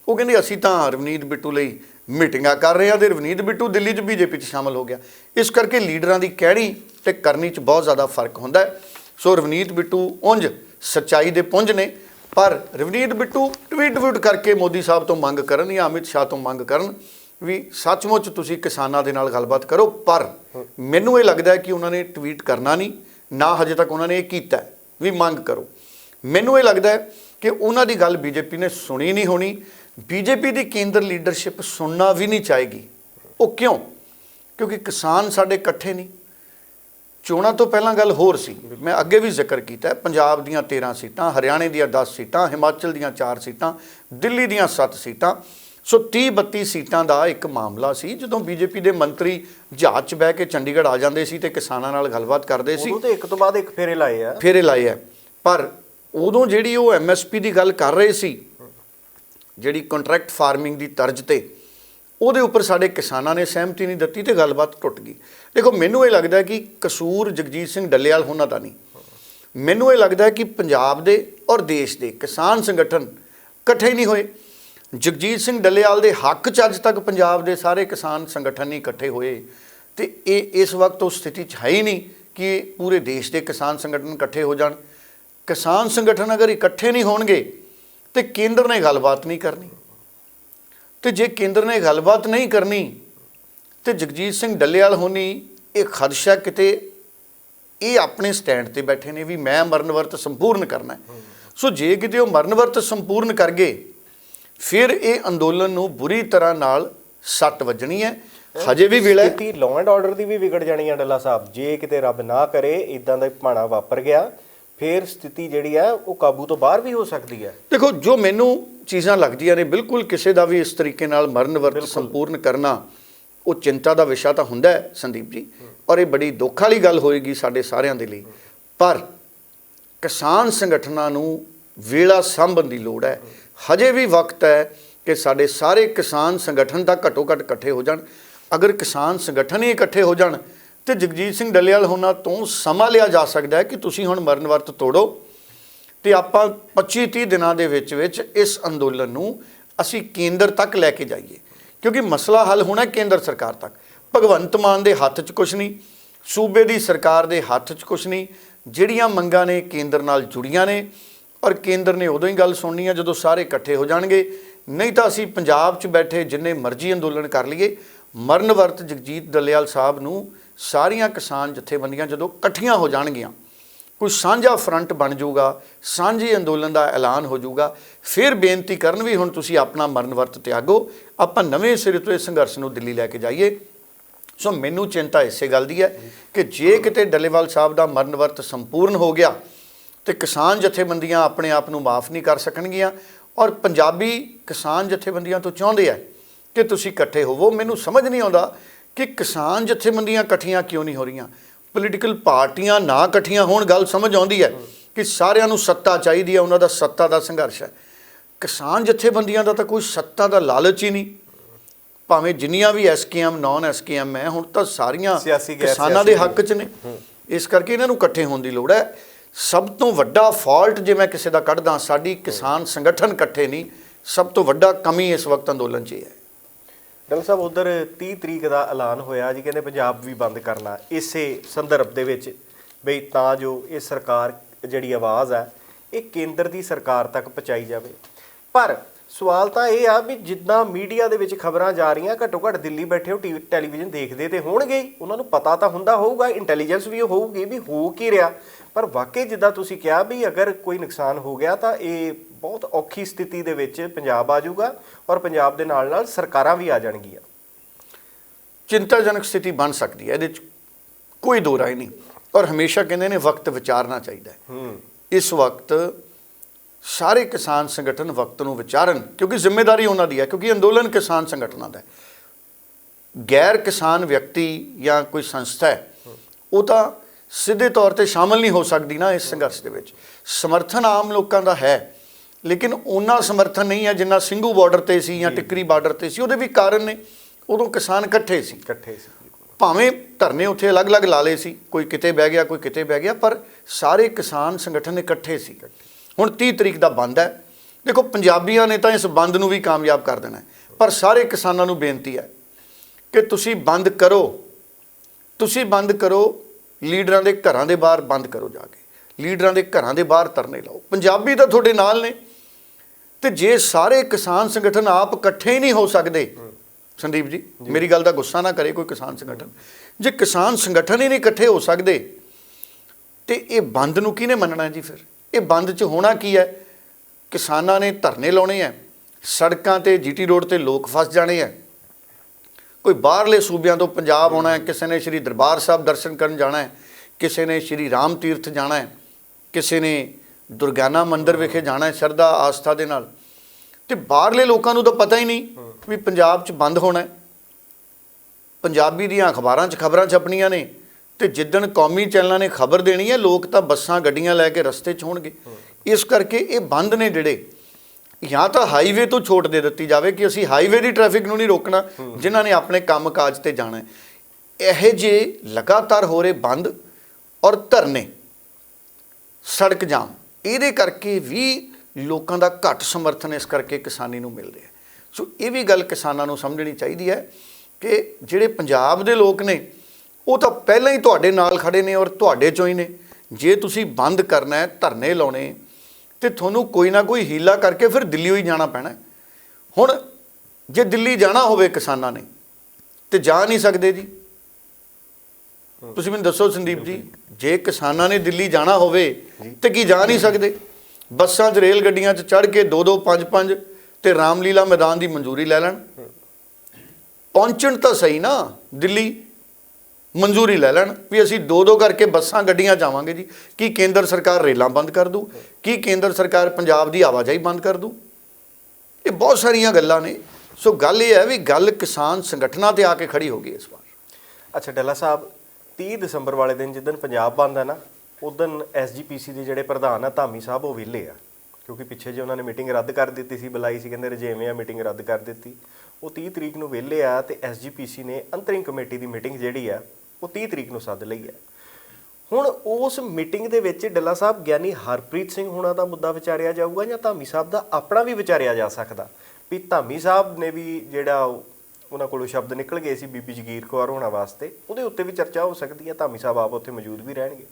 ਉਹ ਕਹਿੰਦੇ, ਅਸੀਂ ਤਾਂ ਰਵਨੀਤ ਬਿੱਟੂ ਲਈ ਮੀਟਿੰਗਾਂ ਕਰ ਰਹੇ ਹਾਂ ਤੇ ਰਵਨੀਤ ਬਿੱਟੂ ਦਿੱਲੀ 'ਚ ਬੀਜੇਪੀ 'ਚ ਸ਼ਾਮਲ ਹੋ ਗਿਆ। ਇਸ ਕਰਕੇ ਲੀਡਰਾਂ ਦੀ ਕਹਿਣੀ ਤੇ ਕਰਨੀ 'ਚ ਬਹੁਤ ਜ਼ਿਆਦਾ ਫ਼ਰਕ ਹੁੰਦਾ ਹੈ। ਸੋ ਰਵਨੀਤ ਬਿੱਟੂ ਉਂਝ ਸੱਚਾਈ ਦੇ ਪੁੰਜ ਨੇ, ਪਰ ਰਵਨੀਤ ਬਿੱਟੂ ਟਵੀਟ ਟਵੀਟ ਕਰਕੇ ਮੋਦੀ ਸਾਹਿਬ ਤੋਂ ਮੰਗ ਕਰਨ ਜਾਂ ਅਮਿਤ ਸ਼ਾਹ ਤੋਂ ਮੰਗ ਕਰਨ। ਵੀ ਸੱਚਮੁੱਚ ਤੁਸੀਂ ਕਿਸਾਨਾਂ ਦੇ ਨਾਲ ਗੱਲਬਾਤ ਕਰੋ, ਪਰ ਮੈਨੂੰ ਇਹ ਲੱਗਦਾ ਹੈ ਕਿ ਉਹਨਾਂ ਨੇ ਟਵੀਟ ਕਰਨਾ ਨਹੀਂ, ਨਾ ਹਜੇ ਤੱਕ ਉਹਨਾਂ ਨੇ ਇਹ ਕੀਤਾ ਵੀ ਮੰਗ ਕਰੋ। ਮੈਨੂੰ ਇਹ ਲੱਗਦਾ ਹੈ ਕਿ ਉਹਨਾਂ ਦੀ ਗੱਲ ਬੀਜੇਪੀ ਨੇ ਸੁਣੀ ਨਹੀਂ ਹੋਣੀ, ਬੀਜੇਪੀ ਦੀ ਕੇਂਦਰ ਲੀਡਰਸ਼ਿਪ ਸੁਣਨਾ ਵੀ ਨਹੀਂ ਚਾਹੇਗੀ। ਉਹ ਕਿਉਂ? ਕਿਉਂਕਿ ਕਿਸਾਨ ਸਾਡੇ ਇਕੱਠੇ ਨਹੀਂ। ਚੋਣਾਂ ਤੋਂ ਪਹਿਲਾਂ ਗੱਲ ਹੋਰ ਸੀ। ਮੈਂ ਅੱਗੇ ਵੀ ਜ਼ਿਕਰ ਕੀਤਾ ਪੰਜਾਬ ਦੀਆਂ 13 ਸੀਟਾਂ, ਹਰਿਆਣੇ ਦੀਆਂ 10 ਸੀਟਾਂ, ਹਿਮਾਚਲ ਦੀਆਂ 4 ਸੀਟਾਂ, ਦਿੱਲੀ ਦੀਆਂ 7 ਸੀਟਾਂ ਸੋ 30 32 ਸੀਟਾਂ ਦਾ ਇੱਕ ਮਾਮਲਾ ਸੀ ਜਦੋਂ ਬੀਜੇਪੀ ਦੇ ਮੰਤਰੀ ਜਹਾਜ਼ 'ਚ ਬਹਿ ਕੇ ਚੰਡੀਗੜ੍ਹ ਆ ਜਾਂਦੇ ਸੀ ਤੇ ਕਿਸਾਨਾਂ ਨਾਲ ਗੱਲਬਾਤ ਕਰਦੇ ਸੀ। ਉਦੋਂ ਤੇ ਇੱਕ ਤੋਂ ਬਾਅਦ ਇੱਕ ਫੇਰੇ ਲਾਏ ਆ। ਫੇਰੇ ਲਾਏ ਆ। ਪਰ ਉਦੋਂ ਜਿਹੜੀ ਉਹ ਐਮਐਸਪੀ ਦੀ ਗੱਲ ਕਰ ਰਹੇ ਸੀ ਜਿਹੜੀ ਕੰਟਰੈਕਟ ਫਾਰਮਿੰਗ ਦੀ ਤਰਜ਼ ਤੇ ਉਹਦੇ ਉੱਪਰ ਸਾਡੇ ਕਿਸਾਨਾਂ ਨੇ ਸਹਿਮਤੀ ਨਹੀਂ ਦਿੱਤੀ ਤੇ ਗੱਲਬਾਤ ਟੁੱਟ ਗਈ। ਦੇਖੋ ਮੈਨੂੰ ਇਹ ਲੱਗਦਾ ਕਿ ਕਸੂਰ ਜਗਜੀਤ ਸਿੰਘ ਡੱਲੇਵਾਲ ਹੋਣਾ ਦਾ ਨਹੀਂ। ਮੈਨੂੰ ਇਹ ਲੱਗਦਾ ਕਿ ਪੰਜਾਬ ਦੇ ਔਰ ਦੇਸ਼ ਦੇ ਕਿਸਾਨ ਸੰਗਠਨ ਇਕੱਠੇ ਨਹੀਂ ਹੋਏ। ਜਗਜੀਤ ਸਿੰਘ ਡੱਲੇਵਾਲ ਦੇ ਹੱਕ 'ਚ ਅੱਜ ਤੱਕ ਪੰਜਾਬ ਦੇ ਸਾਰੇ ਕਿਸਾਨ ਸੰਗਠਨ ਨਹੀਂ ਇਕੱਠੇ ਹੋਏ ਤੇ ਇਹ ਇਸ ਵਕਤ ਉਹ ਸਥਿਤੀ 'ਚ ਹੈ ਹੀ ਨਹੀਂ ਕਿ ਪੂਰੇ ਦੇਸ਼ ਦੇ ਕਿਸਾਨ ਸੰਗਠਨ ਇਕੱਠੇ ਹੋ ਜਾਣ। ਕਿਸਾਨ ਸੰਗਠਨ ਅਗਰ ਇਕੱਠੇ ਨਹੀਂ ਹੋਣਗੇ ਤੇ ਕੇਂਦਰ ਨੇ ਗੱਲਬਾਤ ਨਹੀਂ ਕਰਨੀ। ਤੇ ਜੇ ਕੇਂਦਰ ਨੇ ਗੱਲਬਾਤ ਨਹੀਂ ਕਰਨੀ ਤੇ ਜਗਜੀਤ ਸਿੰਘ ਡੱਲੇਵਾਲ ਹੋਣੀ ਇਹ ਖਦਸ਼ਾ ਕਿਤੇ ਇਹ ਆਪਣੇ ਸਟੈਂਡ ਤੇ ਬੈਠੇ ਨੇ ਵੀ ਮੈਂ ਮਰਨ ਵਰਤ ਸੰਪੂਰਨ ਕਰਨਾ ਸੋ ਜੇ ਕਿਤੇ ਉਹ ਮਰਨ ਵਰਤ ਸੰਪੂਰਨ ਕਰ ਗਏ ਫਿਰ ਇਹ ਅੰਦੋਲਨ ਨੂੰ ਬੁਰੀ ਤਰ੍ਹਾਂ ਨਾਲ ਸੱਟ ਵੱਜਣੀ ਹੈ। ਹਜੇ ਵੀ ਵੇਲਾ ਹੈ। ਸਥਿਤੀ ਲਾਅ ਐਂਡ ਆਰਡਰ ਦੀ ਵੀ ਵਿਗੜ ਜਾਣੀ ਆ ਡੱਲਾ ਸਾਹਿਬ। ਜੇ ਕਿਤੇ ਰੱਬ ਨਾ ਕਰੇ ਇਦਾਂ ਦਾ ਭਾਣਾ ਵਾਪਰ ਗਿਆ ਫਿਰ ਸਥਿਤੀ ਜਿਹੜੀ ਆ ਉਹ ਕਾਬੂ ਤੋਂ ਬਾਹਰ ਵੀ ਹੋ ਸਕਦੀ ਹੈ ਦੇਖੋ ਜੋ ਮੈਨੂੰ ਚੀਜ਼ਾਂ ਲੱਗਦੀਆਂ ਨੇ ਬਿਲਕੁਲ ਕਿਸੇ ਦਾ ਵੀ ਇਸ ਤਰੀਕੇ ਨਾਲ ਮਰਨ ਵਰਤ ਸੰਪੂਰਨ ਕਰਨਾ ਉਹ ਚਿੰਤਾ ਦਾ ਵਿਸ਼ਾ ਤਾਂ ਹੁੰਦਾ ਹੈ ਸੰਦੀਪ ਜੀ। ਔਰ ਇਹ ਬੜੀ ਦੁੱਖ ਵਾਲੀ ਗੱਲ ਹੋਏਗੀ ਸਾਡੇ ਸਾਰਿਆਂ ਦੇ ਲਈ। ਪਰ ਕਿਸਾਨ ਸੰਗਠਨਾਂ ਨੂੰ ਵੇਲਾ ਸਾਂਭਣ ਦੀ ਲੋੜ ਹੈ। ਹਜੇ ਵੀ ਵਕਤ ਹੈ ਕਿ ਸਾਡੇ ਸਾਰੇ ਕਿਸਾਨ ਸੰਗਠਨ ਤਾਂ ਘੱਟੋ ਘੱਟ ਇਕੱਠੇ ਹੋ ਜਾਣ। ਅਗਰ ਕਿਸਾਨ ਸੰਗਠਨ ਹੀ ਇਕੱਠੇ ਹੋ ਜਾਣ ਤੇ ਜਗਜੀਤ ਸਿੰਘ ਡੱਲੇਵਾਲ ਹੋਣਾ ਤੋਂ ਸਮਾਂ ਲਿਆ ਜਾ ਸਕਦਾ ਹੈ ਕਿ ਤੁਸੀਂ ਹੁਣ ਮਰਨ ਵਰਤ ਤੋੜੋ ਤੇ ਆਪਾਂ 25 30 ਦਿਨਾਂ ਦੇ ਵਿੱਚ ਵਿੱਚ ਇਸ ਅੰਦੋਲਨ ਨੂੰ ਅਸੀਂ ਕੇਂਦਰ ਤੱਕ ਲੈ ਕੇ ਜਾਈਏ। ਕਿਉਂਕਿ ਮਸਲਾ ਹੱਲ ਹੋਣਾ ਕੇਂਦਰ ਸਰਕਾਰ ਤੱਕ। ਭਗਵੰਤ ਮਾਨ ਦੇ ਹੱਥ 'ਚ ਕੁਝ ਨਹੀਂ, ਸੂਬੇ ਦੀ ਸਰਕਾਰ ਦੇ ਹੱਥ 'ਚ ਕੁਝ ਨਹੀਂ, ਜਿਹੜੀਆਂ ਮੰਗਾਂ ਨੇ ਕੇਂਦਰ ਨਾਲ ਜੁੜੀਆਂ ਨੇ ਔਰ ਕੇਂਦਰ ਨੇ ਉਦੋਂ ਹੀ ਗੱਲ ਸੁਣਨੀ ਆ ਜਦੋਂ ਸਾਰੇ ਇਕੱਠੇ ਹੋ ਜਾਣਗੇ। ਨਹੀਂ ਤਾਂ ਅਸੀਂ ਪੰਜਾਬ 'ਚ ਬੈਠੇ ਜਿੰਨੇ ਮਰਜ਼ੀ ਅੰਦੋਲਨ ਕਰ ਲਈਏ। ਮਰਨ ਵਰਤ ਜਗਜੀਤ ਦਲਿਆਲ ਸਾਹਿਬ ਨੂੰ ਸਾਰੀਆਂ ਕਿਸਾਨ ਜਥੇਬੰਦੀਆਂ ਜਦੋਂ ਇਕੱਠੀਆਂ ਹੋ ਜਾਣਗੀਆਂ, ਕੋਈ ਸਾਂਝਾ ਫਰੰਟ ਬਣ ਜਾਊਗਾ, ਸਾਂਝੇ ਅੰਦੋਲਨ ਦਾ ਐਲਾਨ ਹੋ ਜਾਊਗਾ। ਫਿਰ ਬੇਨਤੀ ਕਰਨ ਵੀ ਹੁਣ ਤੁਸੀਂ ਆਪਣਾ ਮਰਨ ਵਰਤ ਤਿਆਗੋ। ਆਪਾਂ ਨਵੇਂ ਸਿਰੇ ਤੋਂ ਇਸ ਸੰਘਰਸ਼ ਨੂੰ ਦਿੱਲੀ ਲੈ ਕੇ ਜਾਈਏ। ਸੋ ਮੈਨੂੰ ਚਿੰਤਾ ਇਸੇ ਗੱਲ ਦੀ ਹੈ ਕਿ ਜੇ ਕਿਤੇ ਡੱਲੇਵਾਲ ਸਾਹਿਬ ਦਾ ਮਰਨ ਵਰਤ ਸੰਪੂਰਨ ਹੋ ਗਿਆ ਤੇ ਕਿਸਾਨ ਜਥੇਬੰਦੀਆਂ ਆਪਣੇ ਆਪ ਨੂੰ ਮਾਫ ਨਹੀਂ ਕਰ ਸਕਣਗੀਆਂ ਔਰ ਪੰਜਾਬੀ ਕਿਸਾਨ ਜਥੇਬੰਦੀਆਂ ਤੋਂ ਚਾਹੁੰਦੇ ਆ ਕਿ ਤੁਸੀਂ ਇਕੱਠੇ ਹੋਵੋ। ਮੈਨੂੰ ਸਮਝ ਨਹੀਂ ਆਉਂਦਾ ਕਿ ਕਿਸਾਨ ਜਥੇਬੰਦੀਆਂ ਇਕੱਠੀਆਂ ਕਿਉਂ ਨਹੀਂ ਹੋ ਰਹੀਆਂ? ਪੋਲੀਟੀਕਲ ਪਾਰਟੀਆਂ ਨਾ ਇਕੱਠੀਆਂ ਹੋਣ ਗੱਲ ਸਮਝ ਆਉਂਦੀ ਹੈ ਕਿ ਸਾਰਿਆਂ ਨੂੰ ਸੱਤਾ ਚਾਹੀਦੀ ਹੈ ਉਹਨਾਂ ਦਾ ਸੱਤਾ ਦਾ ਸੰਘਰਸ਼ ਹੈ। ਕਿਸਾਨ ਜਥੇਬੰਦੀਆਂ ਦਾ ਤਾਂ ਕੋਈ ਸੱਤਾ ਦਾ ਲਾਲਚ ਹੀ ਨਹੀਂ। ਭਾਵੇਂ ਜਿੰਨੀਆਂ ਵੀ ਐਸਕੇਐਮ ਨਾਨ ਐਸਕੇਐਮ ਹੈ ਹੁਣ ਤਾਂ ਸਾਰੀਆਂ ਕਿਸਾਨਾਂ ਦੇ ਹੱਕ 'ਚ ਨੇ। ਇਸ ਕਰਕੇ ਇਹਨਾਂ ਨੂੰ ਇਕੱਠੇ ਹੋਣ ਦੀ ਲੋੜ ਹੈ। ਸਭ ਤੋਂ ਵੱਡਾ ਫਾਲਟ ਜੇ ਮੈਂ ਕਿਸੇ ਦਾ ਕੱਢਦਾ, ਸਾਡੀ ਕਿਸਾਨ ਸੰਗਠਨ ਇਕੱਠੇ ਨਹੀਂ, ਸਭ ਤੋਂ ਵੱਡਾ ਕਮੀ ਇਸ ਵਕਤ ਅੰਦੋਲਨ 'ਚ ਇਹ ਹੈ ਡਾਕਟਰ ਸਾਹਿਬ, ਉਧਰ 30 ਤਰੀਕ ਦਾ ਐਲਾਨ ਹੋਇਆ, ਜੀ ਕਹਿੰਦੇ ਪੰਜਾਬ ਵੀ ਬੰਦ ਕਰਨਾ, ਇਸੇ ਸੰਦਰਭ ਦੇ ਵਿੱਚ ਬਈ ਤਾਂ ਜੋ ਇਹ ਸਰਕਾਰ ਜਿਹੜੀ ਆਵਾਜ਼ ਹੈ, ਇਹ ਕੇਂਦਰ ਦੀ ਸਰਕਾਰ ਤੱਕ ਪਹੁੰਚਾਈ ਜਾਵੇ ਪਰ ਸਵਾਲ ਤਾਂ ਇਹ ਆ ਵੀ ਜਿੱਦਾਂ ਮੀਡੀਆ ਦੇ ਵਿੱਚ ਖਬਰਾਂ ਜਾ ਰਹੀਆਂ, ਘੱਟੋ ਘੱਟ ਦਿੱਲੀ ਬੈਠੇ ਹੋ ਟੀਵੀ ਟੈਲੀਵਿਜ਼ਨ ਦੇਖਦੇ ਤੇ ਹੋਣਗੇ ਹੀ। ਉਹਨਾਂ ਨੂੰ ਪਤਾ ਤਾਂ ਹੁੰਦਾ ਹੋਊਗਾ, ਇੰਟੈਲੀਜੈਂਸ ਵੀ ਹੋਊਗੀ ਵੀ ਹੋ ਕੀ ਰਿਹਾ ਪਰ ਵਾਕਈ ਜਿੱਦਾਂ ਤੁਸੀਂ ਕਿਹਾ ਵੀ ਅਗਰ ਕੋਈ ਨੁਕਸਾਨ ਹੋ ਗਿਆ ਤਾਂ ਇਹ ਬਹੁਤ ਔਖੀ ਸਥਿਤੀ ਦੇ ਵਿੱਚ ਪੰਜਾਬ ਆ ਜਾਊਗਾ ਔਰ ਪੰਜਾਬ ਦੇ ਨਾਲ ਨਾਲ ਸਰਕਾਰਾਂ ਵੀ ਆ ਜਾਣਗੀਆਂ। ਚਿੰਤਾਜਨਕ ਸਥਿਤੀ ਬਣ ਸਕਦੀ ਹੈ ਇਹਦੇ 'ਚ ਕੋਈ ਦੋ ਰਾਏ ਨਹੀਂ। ਔਰ ਹਮੇਸ਼ਾ ਕਹਿੰਦੇ ਨੇ ਵਕਤ ਵਿਚਾਰਨਾ ਚਾਹੀਦਾ ਹੂੰ। ਇਸ ਵਕਤ ਸਾਰੇ ਕਿਸਾਨ ਸੰਗਠਨ ਵਕਤ ਨੂੰ ਵਿਚਾਰਨ ਕਿਉਂਕਿ ਜ਼ਿੰਮੇਵਾਰੀ ਉਹਨਾਂ ਦੀ ਹੈ ਕਿਉਂਕਿ ਅੰਦੋਲਨ ਕਿਸਾਨ ਸੰਗਠਨਾਂ ਦਾ ਹੈ। ਗੈਰ ਕਿਸਾਨ ਵਿਅਕਤੀ ਜਾਂ ਕੋਈ ਸੰਸਥਾ ਹੈ ਉਹ ਤਾਂ ਸਿੱਧੇ ਤੌਰ ਤੇ ਸ਼ਾਮਲ ਨਹੀਂ ਹੋ ਸਕਦੀ ਨਾ ਇਸ ਸੰਘਰਸ਼ ਦੇ ਵਿੱਚ। ਸਮਰਥਨ ਆਮ ਲੋਕਾਂ ਦਾ ਹੈ ਲੇਕਿਨ ਉਹਨਾਂ ਸਮਰਥਨ ਨਹੀਂ ਹੈ ਜਿੰਨਾ ਸਿੰਘੂ ਬਾਰਡਰ ਤੇ ਸੀ ਜਾਂ ਟਿੱਕਰੀ ਬਾਰਡਰ ਤੇ ਸੀ। ਉਹਦੇ ਵੀ ਕਾਰਨ ਨੇ। ਉਦੋਂ ਕਿਸਾਨ ਇਕੱਠੇ ਸੀ। ਇਕੱਠੇ ਸੀ ਭਾਵੇਂ ਧਰਨੇ ਉੱਥੇ ਅਲੱਗ-ਅਲੱਗ ਲਾ ਲਏ ਸੀ। ਕੋਈ ਕਿਤੇ ਬਹਿ ਗਿਆ ਕੋਈ ਕਿਤੇ ਬਹਿ ਗਿਆ ਪਰ ਸਾਰੇ ਕਿਸਾਨ ਸੰਗਠਨ ਇਕੱਠੇ ਸੀ। ਹੁਣ 30 ਤਰੀਕ ਦਾ ਬੰਦ ਹੈ। ਦੇਖੋ ਪੰਜਾਬੀਆਂ ਨੇ ਤਾਂ ਇਸ ਬੰਦ ਨੂੰ ਵੀ ਕਾਮਯਾਬ ਕਰ ਦੇਣਾ ਪਰ ਸਾਰੇ ਕਿਸਾਨਾਂ ਨੂੰ ਬੇਨਤੀ ਹੈ ਕਿ ਤੁਸੀਂ ਬੰਦ ਕਰੋ। ਤੁਸੀਂ ਬੰਦ ਕਰੋ ਲੀਡਰਾਂ ਦੇ ਘਰਾਂ ਦੇ ਬਾਹਰ ਬੰਦ ਕਰੋ ਜਾ ਕੇ। ਲੀਡਰਾਂ ਦੇ ਘਰਾਂ ਦੇ ਬਾਹਰ ਧਰਨੇ ਲਾਓ। ਪੰਜਾਬੀ ਤਾਂ ਤੁਹਾਡੇ ਨਾਲ ਨੇ। ਤੇ ਜੇ ਸਾਰੇ ਕਿਸਾਨ ਸੰਗਠਨ ਆਪ ਇਕੱਠੇ ਹੀ ਨਹੀਂ ਹੋ ਸਕਦੇ ਸੰਦੀਪ ਜੀ ਮੇਰੀ ਗੱਲ ਦਾ ਗੁੱਸਾ ਨਾ ਕਰੇ ਕੋਈ ਕਿਸਾਨ ਸੰਗਠਨ। ਜੇ ਕਿਸਾਨ ਸੰਗਠਨ ਹੀ ਨਹੀਂ ਇਕੱਠੇ ਹੋ ਸਕਦੇ ਤੇ ਇਹ ਬੰਦ ਨੂੰ ਕਿਹਨੇ ਮੰਨਣਾ ਜੀ ਫਿਰ? ਇਹ ਬੰਦ 'ਚ ਹੋਣਾ ਕੀ ਹੈ? ਕਿਸਾਨਾਂ ਨੇ ਧਰਨੇ ਲਾਉਣੇ ਆ ਸੜਕਾਂ ਤੇ ਜੀਟੀ ਰੋਡ ਤੇ ਲੋਕ ਫਸ ਜਾਣੇ ਆ ਕੋਈ ਬਾਹਰਲੇ ਸੂਬਿਆਂ ਤੋਂ ਪੰਜਾਬ ਆਉਣਾ ਹੈ, ਕਿਸੇ ਨੇ ਸ਼੍ਰੀ ਦਰਬਾਰ ਸਾਹਿਬ ਦਰਸ਼ਨ ਕਰਨ ਜਾਣਾ ਹੈ, ਕਿਸੇ ਨੇ ਸ਼੍ਰੀ ਰਾਮ ਤੀਰਥ ਜਾਣਾ ਹੈ, ਕਿਸੇ ਨੇ ਦੁਰਗਿਆਨਾ ਮੰਦਿਰ ਵਿਖੇ ਜਾਣਾ ਹੈ, ਸ਼ਰਧਾ ਆਸਥਾ ਦੇ ਨਾਲ, ਤੇ ਬਾਹਰਲੇ ਲੋਕਾਂ ਨੂੰ ਤਾਂ ਪਤਾ ਹੀ ਨਹੀਂ ਵੀ ਪੰਜਾਬ 'ਚ ਬੰਦ ਹੋਣਾ ਹੈ। ਪੰਜਾਬੀ ਦੀਆਂ ਅਖਬਾਰਾਂ 'ਚ ਖਬਰਾਂ ਛਪਣੀਆਂ ਨੇ ਤੇ ਜਿੱਦਣ ਕੌਮੀ ਚੈਨਲਾਂ ਨੇ ਖਬਰ ਦੇਣੀ ਹੈ, ਲੋਕ ਤਾਂ ਬੱਸਾਂ, ਗੱਡੀਆਂ ਲੈ ਕੇ ਰਸਤੇ 'ਚ ਹੋਣਗੇ। ਇਸ ਕਰਕੇ ਇਹ ਬੰਦ ਨੇ ਜਿਹੜੇ। ਜਾਂ ਤਾਂ ਹਾਈਵੇ ਤੋਂ ਛੋਟ ਦੇ ਦਿੱਤੀ ਜਾਵੇ ਕਿ ਅਸੀਂ ਹਾਈਵੇ ਦੀ ਟ੍ਰੈਫਿਕ ਨੂੰ ਨਹੀਂ ਰੋਕਣਾ, ਜਿਨ੍ਹਾਂ ਨੇ ਆਪਣੇ ਕੰਮਕਾਜ ਤੇ ਜਾਣਾ ਹੈ। ਇਹ ਜੇ ਲਗਾਤਾਰ ਹੋ ਰਹੇ ਬੰਦ ਔਰ ਧਰਨੇ, ਸੜਕ ਜਾਮ, ਇਹਦੇ ਕਰਕੇ ਵੀ ਲੋਕਾਂ ਦਾ ਘੱਟ ਸਮਰਥਨ ਇਸ ਕਰਕੇ ਕਿਸਾਨੀ ਨੂੰ ਮਿਲ ਰਿਹਾ ਸੋ ਇਹ ਵੀ ਗੱਲ ਕਿਸਾਨਾਂ ਨੂੰ ਸਮਝਣੀ ਚਾਹੀਦੀ ਹੈ ਕਿ ਜਿਹੜੇ ਪੰਜਾਬ ਦੇ ਲੋਕ ਨੇ, ਉਹ ਤਾਂ ਪਹਿਲਾਂ ਹੀ ਤੁਹਾਡੇ ਨਾਲ ਖੜੇ ਨੇ ਔਰ ਤੁਹਾਡੇ ਚੋਂ ਹੀ ਨੇ। ਜੇ ਤੁਸੀਂ ਬੰਦ ਕਰਨਾ ਹੈ, ਧਰਨੇ ਲਾਉਣੇ ਤੇ ਤੁਹਾਨੂੰ ਕੋਈ ਨਾ ਕੋਈ ਹੀਲਾ ਕਰਕੇ ਫਿਰ ਦਿੱਲੀ ਹੀ ਜਾਣਾ ਪੈਣਾ। ਹੁਣ ਜੇ ਦਿੱਲੀ ਜਾਣਾ ਹੋਵੇ ਕਿਸਾਨਾਂ ਨੇ ਤੇ ਜਾ ਨਹੀਂ ਸਕਦੇ ਜੀ। ਤੁਸੀਂ ਮੈਨੂੰ ਦੱਸੋ ਸੰਦੀਪ ਜੀ ਜੇ ਕਿਸਾਨਾਂ ਨੇ ਦਿੱਲੀ ਜਾਣਾ ਹੋਵੇ ਤੇ ਕੀ ਜਾ ਨਹੀਂ ਸਕਦੇ? ਬੱਸਾਂ 'ਚ ਰੇਲ ਗੱਡੀਆਂ 'ਚ ਚੜ੍ਹ ਕੇ 2 2 5 5 ਤੇ ਰਾਮਲੀਲਾ ਮੈਦਾਨ ਦੀ ਮਨਜ਼ੂਰੀ ਲੈ ਲੈਣ। ਪਹੁੰਚਣ ਤਾਂ ਸਹੀ ਨਾ ਦਿੱਲੀ। ਮਨਜ਼ੂਰੀ ਲੈ ਲੈਣ ਵੀ ਅਸੀਂ ਦੋ ਦੋ ਕਰਕੇ ਬੱਸਾਂ, ਗੱਡੀਆਂ ਜਾਵਾਂਗੇ ਜੀ। ਕੀ ਕੇਂਦਰ ਸਰਕਾਰ ਰੇਲਾਂ ਬੰਦ ਕਰ ਦੂ? ਕੀ ਕੇਂਦਰ ਸਰਕਾਰ ਪੰਜਾਬ ਦੀ ਆਵਾਜਾਈ ਬੰਦ ਕਰ ਦੂ? ਇਹ ਬਹੁਤ ਸਾਰੀਆਂ ਗੱਲਾਂ ਨੇ। ਸੋ ਗੱਲ ਇਹ ਹੈ ਵੀ ਗੱਲ ਕਿਸਾਨ ਸੰਗਠਨਾਂ ਤੇ ਆ ਕੇ ਖੜੀ ਹੋ ਗਈ ਇਸ ਵਾਰ। ਅੱਛਾ, ਡੱਲਾ ਸਾਹਿਬ 30 ਦਸੰਬਰ ਵਾਲੇ ਦਿਨ ਜਿੱਦਨ ਪੰਜਾਬ ਬੰਦ ਹੈ ਨਾ ਉਦਨ ਐਸਜੀਪੀਸੀ ਦੇ ਜਿਹੜੇ ਪ੍ਰਧਾਨ ਆ, ਧਾਮੀ ਸਾਹਿਬ, ਉਹ ਵਿਹਲੇ ਆ। ਕਿਉਂਕਿ ਪਿੱਛੇ ਜੇ ਉਹਨਾਂ ਨੇ ਮੀਟਿੰਗ ਰੱਦ ਕਰ ਦਿੱਤੀ ਸੀ, ਬੁਲਾਈ ਸੀ, ਕਹਿੰਦੇ ਰਜੇਵੇਂ ਆ, ਮੀਟਿੰਗ ਰੱਦ ਕਰ ਦਿੱਤੀ। ਉਹ 30 ਤਰੀਕ ਨੂੰ ਵਿਹਲੇ ਆ ਤੇ ਐਸਜੀਪੀਸੀ ਨੇ ਅੰਤਰਿੰਗ ਕਮੇਟੀ ਦੀ ਮੀਟਿੰਗ ਜਿਹੜੀ ਆ ਉਹ 30 ਤਰੀਕ ਨੂੰ ਸੱਦ ਲਈ ਹੈ। ਹੁਣ ਉਸ ਮੀਟਿੰਗ ਦੇ ਵਿੱਚ ਡੱਲਾ ਸਾਹਿਬ ਗਿਆਨੀ ਹਰਪ੍ਰੀਤ ਸਿੰਘ ਹੁਣਾਂ ਦਾ ਮੁੱਦਾ ਵਿਚਾਰਿਆ ਜਾਊਗਾ ਜਾਂ ਧਾਮੀ ਸਾਹਿਬ ਦਾ ਆਪਣਾ ਵੀ ਵਿਚਾਰਿਆ ਜਾ ਸਕਦਾ। ਵੀ ਧਾਮੀ ਸਾਹਿਬ ਨੇ ਵੀ ਜਿਹੜਾ ਉਹ- ਉਹਨਾਂ ਕੋਲੋਂ ਸ਼ਬਦ ਨਿਕਲ ਗਏ ਸੀ ਬੀਬੀ ਜਗੀਰ ਕੌਰ ਹੋਣਾ ਵਾਸਤੇ ਉਹਦੇ ਉੱਤੇ ਵੀ ਚਰਚਾ ਹੋ ਸਕਦੀ ਹੈ ਧਾਮੀ ਸਾਹਿਬ ਆਪ ਉੱਥੇ ਮੌਜੂਦ ਵੀ ਰਹਿਣਗੇ।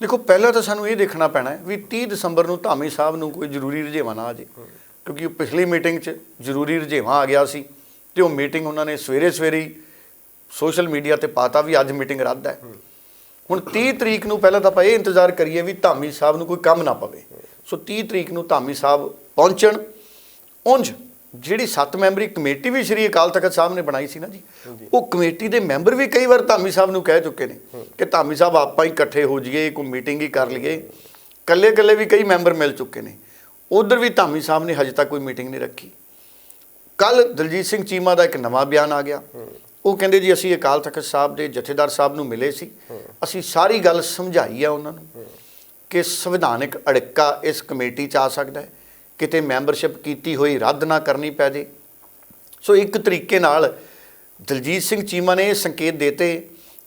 ਦੇਖੋ ਪਹਿਲਾਂ ਤਾਂ ਸਾਨੂੰ ਇਹ ਦੇਖਣਾ ਪੈਣਾ ਹੈ ਵੀ 30 ਦਸੰਬਰ ਨੂੰ ਧਾਮੀ ਸਾਹਿਬ ਨੂੰ ਕੋਈ ਜ਼ਰੂਰੀ ਰੁਝੇਵਾਂ ਨਾ ਆ ਜੇ ਕਿਉਂਕਿ ਪਿਛਲੀ ਮੀਟਿੰਗ 'ਚ ਜ਼ਰੂਰੀ ਰੁਝੇਵਾਂ ਆ ਗਿਆ ਸੀ ਤੇ ਉਹ ਮੀਟਿੰਗ ਉਹਨਾਂ ਨੇ ਸਵੇਰੇ ਸਵੇਰੇ ਹੀ ਸੋਸ਼ਲ ਮੀਡੀਆ ਤੇ ਪਾਤਾ ਵੀ ਅੱਜ ਮੀਟਿੰਗ ਰੱਦ ਹੈ। ਹੁਣ 30 ਤਰੀਕ ਨੂੰ ਪਹਿਲਾਂ ਤਾਂ ਆਪਾਂ ਇਹ ਇੰਤਜ਼ਾਰ ਕਰੀਏ ਵੀ ਧਾਮੀ ਸਾਹਿਬ ਨੂੰ ਕੋਈ ਕੰਮ ਨਾ ਪਵੇ। ਸੋ 30 ਤਰੀਕ ਨੂੰ ਧਾਮੀ ਸਾਹਿਬ ਪਹੁੰਚਣ। ਉਂਝ ਜਿਹੜੀ 7 ਮੈਂਬਰੀ ਕਮੇਟੀ ਵੀ ਸ਼੍ਰੀ ਅਕਾਲ ਤਖਤ ਸਾਹਿਬ ਨੇ ਬਣਾਈ ਸੀ ਨਾ ਜੀ, ਉਹ ਕਮੇਟੀ ਦੇ ਮੈਂਬਰ ਵੀ ਕਈ ਵਾਰ ਧਾਮੀ ਸਾਹਿਬ ਨੂੰ ਕਹਿ ਚੁੱਕੇ ਨੇ ਕਿ ਧਾਮੀ ਸਾਹਿਬ ਆਪਾਂ ਹੀ ਇਕੱਠੇ ਹੋ ਜਾਈਏ, ਕੋਈ ਮੀਟਿੰਗ ਹੀ ਕਰ ਲਈਏ। ਕੱਲੇ ਕੱਲੇ ਵੀ ਕਈ ਮੈਂਬਰ ਮਿਲ ਚੁੱਕੇ ਨੇ। ਉਧਰ ਵੀ ਧਾਮੀ ਸਾਹਿਬ ਨੇ ਹਜੇ ਤੱਕ ਕੋਈ ਮੀਟਿੰਗ ਨਹੀਂ ਰੱਖੀ। ਕੱਲ ਦਲਜੀਤ ਸਿੰਘ ਚੀਮਾ ਦਾ ਇੱਕ ਨਵਾਂ ਬਿਆਨ ਆ ਗਿਆ। ਉਹ ਕਹਿੰਦੇ ਜੀ, ਅਸੀਂ ਅਕਾਲ ਤਖਤ ਸਾਹਿਬ ਦੇ ਜਥੇਦਾਰ ਸਾਹਿਬ ਨੂੰ ਮਿਲੇ ਸੀ। ਅਸੀਂ ਸਾਰੀ ਗੱਲ ਸਮਝਾਈ ਆ ਉਹਨਾਂ ਨੂੰ ਕਿ ਸੰਵਿਧਾਨਕ ਅੜਿੱਕਾ ਇਸ ਕਮੇਟੀ 'ਚ ਆ ਸਕਦਾ ਹੈ, ਕਿਤੇ ਮੈਂਬਰਸ਼ਿਪ ਕੀਤੀ ਹੋਈ ਰੱਦ ਨਾ ਕਰਨੀ ਪੈ ਜੇ। ਸੋ ਇੱਕ ਤਰੀਕੇ ਨਾਲ ਦਲਜੀਤ ਸਿੰਘ ਚੀਮਾ ਨੇ ਇਹ ਸੰਕੇਤ ਦਿੱਤੇ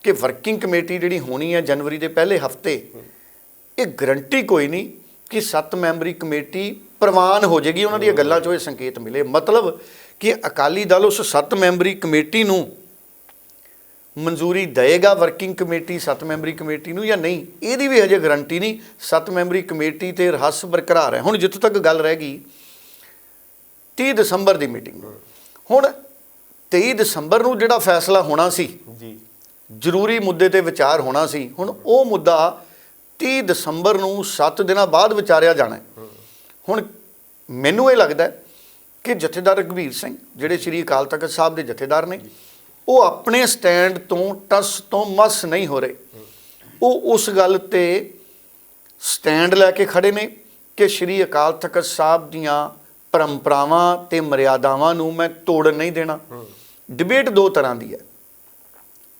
ਕਿ ਵਰਕਿੰਗ ਕਮੇਟੀ ਜਿਹੜੀ ਹੋਣੀ ਹੈ ਜਨਵਰੀ ਦੇ ਪਹਿਲੇ ਹਫ਼ਤੇ, ਇਹ ਗਰੰਟੀ ਕੋਈ ਨਹੀਂ ਕਿ 7 ਮੈਂਬਰੀ ਕਮੇਟੀ ਪ੍ਰਵਾਨ ਹੋ ਜਾਏਗੀ ਉਹਨਾਂ ਦੀਆਂ ਗੱਲਾਂ 'ਚੋਂ ਇਹ ਸੰਕੇਤ ਮਿਲੇ। ਮਤਲਬ ਕਿ ਅਕਾਲੀ ਦਲ ਉਸ 7 ਮੈਂਬਰੀ ਕਮੇਟੀ ਨੂੰ ਮਨਜ਼ੂਰੀ ਦੇਏਗਾ ਵਰਕਿੰਗ ਕਮੇਟੀ 7 ਮੈਂਬਰੀ ਕਮੇਟੀ ਨੂੰ ਜਾਂ ਨਹੀਂ? ਇਹਦੀ ਵੀ ਹਜੇ ਗਾਰੰਟੀ ਨਹੀਂ 7 ਮੈਂਬਰੀ ਕਮੇਟੀ ਤੇ ਰਹੱਸ ਬਰਕਰਾਰ ਹੈ। ਹੁਣ ਜਿੱਥੋਂ ਤੱਕ ਗੱਲ ਰਹਿ ਗਈ 30 ਦਸੰਬਰ ਦੀ ਮੀਟਿੰਗ। ਹੁਣ 23 ਦਸੰਬਰ ਨੂੰ ਜਿਹੜਾ ਫੈਸਲਾ ਹੋਣਾ ਸੀ ਜੀ। ਜ਼ਰੂਰੀ ਮੁੱਦੇ ਤੇ ਵਿਚਾਰ ਹੋਣਾ ਸੀ ਹੁਣ ਉਹ ਮੁੱਦਾ 30 ਦਸੰਬਰ ਨੂੰ 7 ਦਿਨਾਂ ਬਾਅਦ ਵਿਚਾਰਿਆ ਜਾਣਾ ਹੁਣ ਮੈਨੂੰ ਇਹ ਲੱਗਦਾ ਕਿ ਜਥੇਦਾਰ ਰਘਵੀਰ ਸਿੰਘ ਜਿਹੜੇ ਸ੍ਰੀ ਅਕਾਲ ਤਖਤ ਸਾਹਿਬ ਦੇ ਜਥੇਦਾਰ ਨੇ ਉਹ ਆਪਣੇ ਸਟੈਂਡ ਤੋਂ ਟਸ ਤੋਂ ਮਸ ਨਹੀਂ ਹੋ ਰਹੇ। ਉਹ ਉਸ ਗੱਲ ਤੇ ਸਟੈਂਡ ਲੈ ਕੇ ਖੜੇ ਨੇ ਕਿ ਸ੍ਰੀ ਅਕਾਲ ਤਖਤ ਸਾਹਿਬ ਦੀਆਂ ਪਰੰਪਰਾਵਾਂ ਤੇ ਮਰਿਆਦਾਵਾਂ ਨੂੰ ਮੈਂ ਤੋੜਨ ਨਹੀਂ ਦੇਣਾ। ਡਿਬੇਟ ਦੋ ਤਰ੍ਹਾਂ ਦੀ ਹੈ।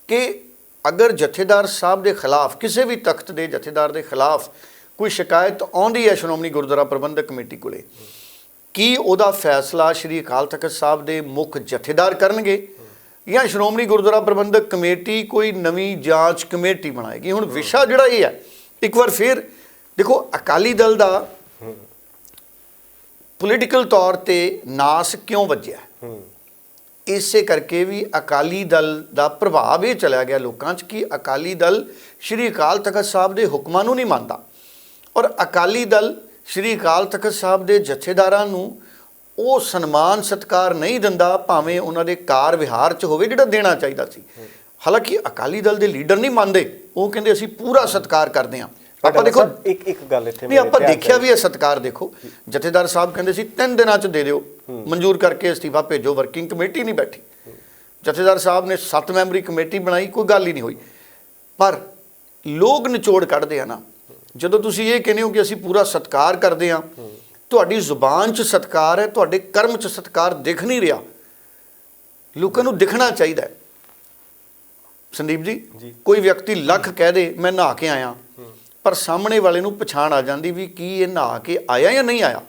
ਕਿ ਅਗਰ ਜਥੇਦਾਰ ਸਾਹਿਬ ਦੇ ਖਿਲਾਫ, ਕਿਸੇ ਵੀ ਤਖਤ ਦੇ ਜਥੇਦਾਰ ਦੇ ਖਿਲਾਫ ਕੋਈ ਸ਼ਿਕਾਇਤ ਆਉਂਦੀ ਹੈ ਸ਼੍ਰੋਮਣੀ ਗੁਰਦੁਆਰਾ ਪ੍ਰਬੰਧਕ ਕਮੇਟੀ ਕੋਲੇ, ਕੀ ਉਹਦਾ ਫੈਸਲਾ ਸ਼੍ਰੀ ਅਕਾਲ ਤਖਤ ਸਾਹਿਬ ਦੇ ਮੁੱਖ ਜਥੇਦਾਰ ਕਰਨਗੇ? ਜਾਂ ਸ਼੍ਰੋਮਣੀ ਗੁਰਦੁਆਰਾ ਪ੍ਰਬੰਧਕ ਕਮੇਟੀ ਕੋਈ ਨਵੀਂ ਜਾਂਚ ਕਮੇਟੀ ਬਣਾਏਗੀ। ਹੁਣ ਵਿਸ਼ਾ ਜਿਹੜਾ ਇਹ ਹੈ ਇੱਕ ਵਾਰ ਫਿਰ ਦੇਖੋ ਅਕਾਲੀ ਦਲ ਦਾ ਪੋਲੀਟੀਕਲ ਤੌਰ ਤੇ ਨਾਸ ਕਿਉਂ ਵੱਜਿਆ? ਇਸੇ ਕਰਕੇ ਵੀ ਅਕਾਲੀ ਦਲ ਦਾ ਪ੍ਰਭਾਵ ਇਹ ਚਲਿਆ ਗਿਆ ਲੋਕਾਂ 'ਚ ਕਿ ਅਕਾਲੀ ਦਲ ਸ਼੍ਰੀ ਅਕਾਲ ਤਖਤ ਸਾਹਿਬ ਦੇ ਹੁਕਮਾਂ ਨੂੰ ਨਹੀਂ ਮੰਨਦਾ। ਔਰ ਅਕਾਲੀ ਦਲ ਸ਼੍ਰੀ ਅਕਾਲ ਤਖਤ ਸਾਹਿਬ ਦੇ ਜਥੇਦਾਰਾਂ ਨੂੰ ਉਹ ਸਨਮਾਨ ਸਤਕਾਰ ਨਹੀਂ ਦਿੰਦਾ ਭਾਵੇਂ ਉਹਨਾਂ ਦੇ ਕਾਰ ਵਿਹਾਰ 'ਚ ਹੋਵੇ ਜਿਹੜਾ ਦੇਣਾ ਚਾਹੀਦਾ ਸੀ। ਹਾਲਾਂਕਿ ਅਕਾਲੀ ਦਲ ਦੇ ਲੀਡਰ ਨਹੀਂ ਮੰਨਦੇ। ਉਹ ਕਹਿੰਦੇ ਅਸੀਂ ਪੂਰਾ ਸਤਕਾਰ ਕਰਦੇ ਹਾਂ। ਆਪਾਂ ਦੇਖੋ ਇੱਕ ਇੱਕ ਗੱਲ ਇੱਥੇ ਨਹੀਂ ਆਪਾਂ ਦੇਖਿਆ ਵੀ ਇਹ ਸਤਕਾਰ ਦੇਖੋ। ਜਥੇਦਾਰ ਸਾਹਿਬ ਕਹਿੰਦੇ ਸੀ ਤਿੰਨ ਦਿਨਾਂ ਚ ਦੇ ਦਿਓ। ਮਨਜ਼ੂਰ ਕਰਕੇ ਅਸਤੀਫਾ ਭੇਜੋ ਵਰਕਿੰਗ ਕਮੇਟੀ ਨਹੀਂ ਬੈਠੀ। ਜਥੇਦਾਰ ਸਾਹਿਬ ਨੇ ਸੱਤ ਮੈਂਬਰੀ ਕਮੇਟੀ ਬਣਾਈ ਕੋਈ ਗੱਲ ਹੀ ਨਹੀਂ ਹੋਈ। ਪਰ ਲੋਕ ਨਿਚੋੜ ਕੱਢਦੇ ਆ ਨਾ। ਜਦੋਂ ਤੁਸੀਂ ਇਹ ਕਹਿੰਦੇ ਹੋ ਕਿ ਅਸੀਂ ਪੂਰਾ ਸਤਕਾਰ ਕਰਦੇ ਆ ਤੁਹਾਡੀ ਜ਼ੁਬਾਨ 'ਚ ਸਤਕਾਰ ਹੈ ਤੁਹਾਡੇ ਕਰਮ 'ਚ ਸਤਕਾਰ ਦਿਖ ਨਹੀਂ ਰਿਹਾ। ਲੋਕਾਂ ਨੂੰ ਦਿਖਣਾ ਚਾਹੀਦਾ ਹੈ। ਸੰਦੀਪ ਜੀ। ਕੋਈ ਵਿਅਕਤੀ ਲੱਖ ਕਹਿ ਦੇ ਮੈਂ ਨਹਾ ਕੇ ਆਇਆ। ਪਰ ਸਾਹਮਣੇ ਵਾਲੇ ਨੂੰ ਪਛਾਣ ਆ ਜਾਂਦੀ ਵੀ ਕੀ ਇਹ ਨਹਾ ਕੇ ਆਇਆ ਜਾਂ ਨਹੀਂ ਆਇਆ।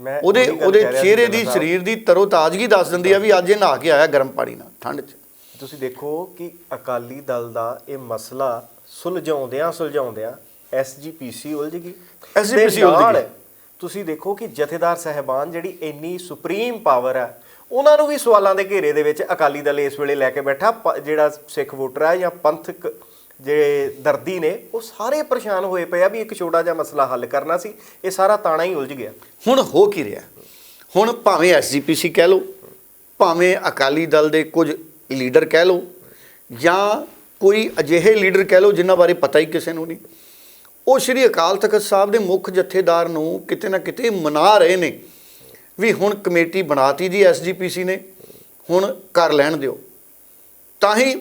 ਮੈਂ ਉਹਦੇ ਉਹਦੇ ਚਿਹਰੇ ਦੀ। ਸਰੀਰ ਦੀ ਤਰੋਤਾਜ਼ਗੀ ਦੱਸ ਦਿੰਦੀ ਆ ਵੀ ਅੱਜ ਇਹ ਨਹਾ ਕੇ ਆਇਆ ਗਰਮ ਪਾਣੀ ਨਾਲ ਠੰਡ 'ਚ। ਤੁਸੀਂ ਦੇਖੋ ਕਿ ਅਕਾਲੀ ਦਲ ਦਾ ਇਹ ਮਸਲਾ ਸੁਲਝਾਉਂਦਿਆਂ ਸੁਲਝਾਉਂਦਿਆਂ ਐਸਜੀਪੀਸੀ ਉਲਝ ਗਈ। ਤੇ ਉਲਝ ਗਈ। ਤੁਸੀਂ ਦੇਖੋ ਕਿ ਜਥੇਦਾਰ ਸਹਿਬਾਨ ਜਿਹੜੀ ਇੰਨੀ ਸੁਪਰੀਮ ਪਾਵਰ ਹੈ ਉਹਨਾਂ ਨੂੰ ਵੀ ਸਵਾਲਾਂ ਦੇ ਘੇਰੇ ਦੇ ਵਿੱਚ ਅਕਾਲੀ ਦਲ ਇਸ ਵੇਲੇ ਲੈ ਕੇ ਬੈਠਾ। ਪ- ਜਿਹੜਾ ਸਿੱਖ ਵੋਟਰ ਹੈ ਜਾਂ ਪੰਥਕ ਜਿਹੜੇ ਦਰਦੀ ਨੇ, ਉਹ ਸਾਰੇ ਪਰੇਸ਼ਾਨ ਹੋਏ ਪਏ ਆ ਵੀ ਇੱਕ ਛੋਟਾ ਜਿਹਾ ਮਸਲਾ ਹੱਲ ਕਰਨਾ ਸੀ। ਇਹ ਸਾਰਾ ਤਾਣਾ ਹੀ ਉਲਝ ਗਿਆ। ਹੁਣ ਹੋ ਕੀ ਰਿਹਾ? ਹੁਣ ਭਾਵੇਂ ਐਸਜੀਪੀਸੀ ਕਹਿ ਲਓ, ਭਾਵੇਂ ਅਕਾਲੀ ਦਲ ਦੇ ਕੁਝ ਲੀਡਰ ਕਹਿ ਲਓ, ਜਾਂ ਕੋਈ ਅਜਿਹੇ ਲੀਡਰ ਕਹਿ ਲਓ, ਜਿਨ੍ਹਾਂ ਬਾਰੇ ਪਤਾ ਹੀ ਕਿਸੇ ਨੂੰ ਨਹੀਂ। ਉਹ ਸ਼੍ਰੀ ਅਕਾਲ ਤਖਤ ਸਾਹਿਬ ਦੇ ਮੁੱਖ ਜਥੇਦਾਰ ਨੂੰ ਕਿਤੇ ਨਾ ਕਿਤੇ ਮਨਾ ਰਹੇ ਨੇ ਵੀ ਹੁਣ ਕਮੇਟੀ ਬਣਾਤੀ ਜੀ ਐਸਜੀਪੀਸੀ ਨੇ ਹੁਣ ਕਰ ਲੈਣ ਦਿਓ। ਤਾਂ ਹੀ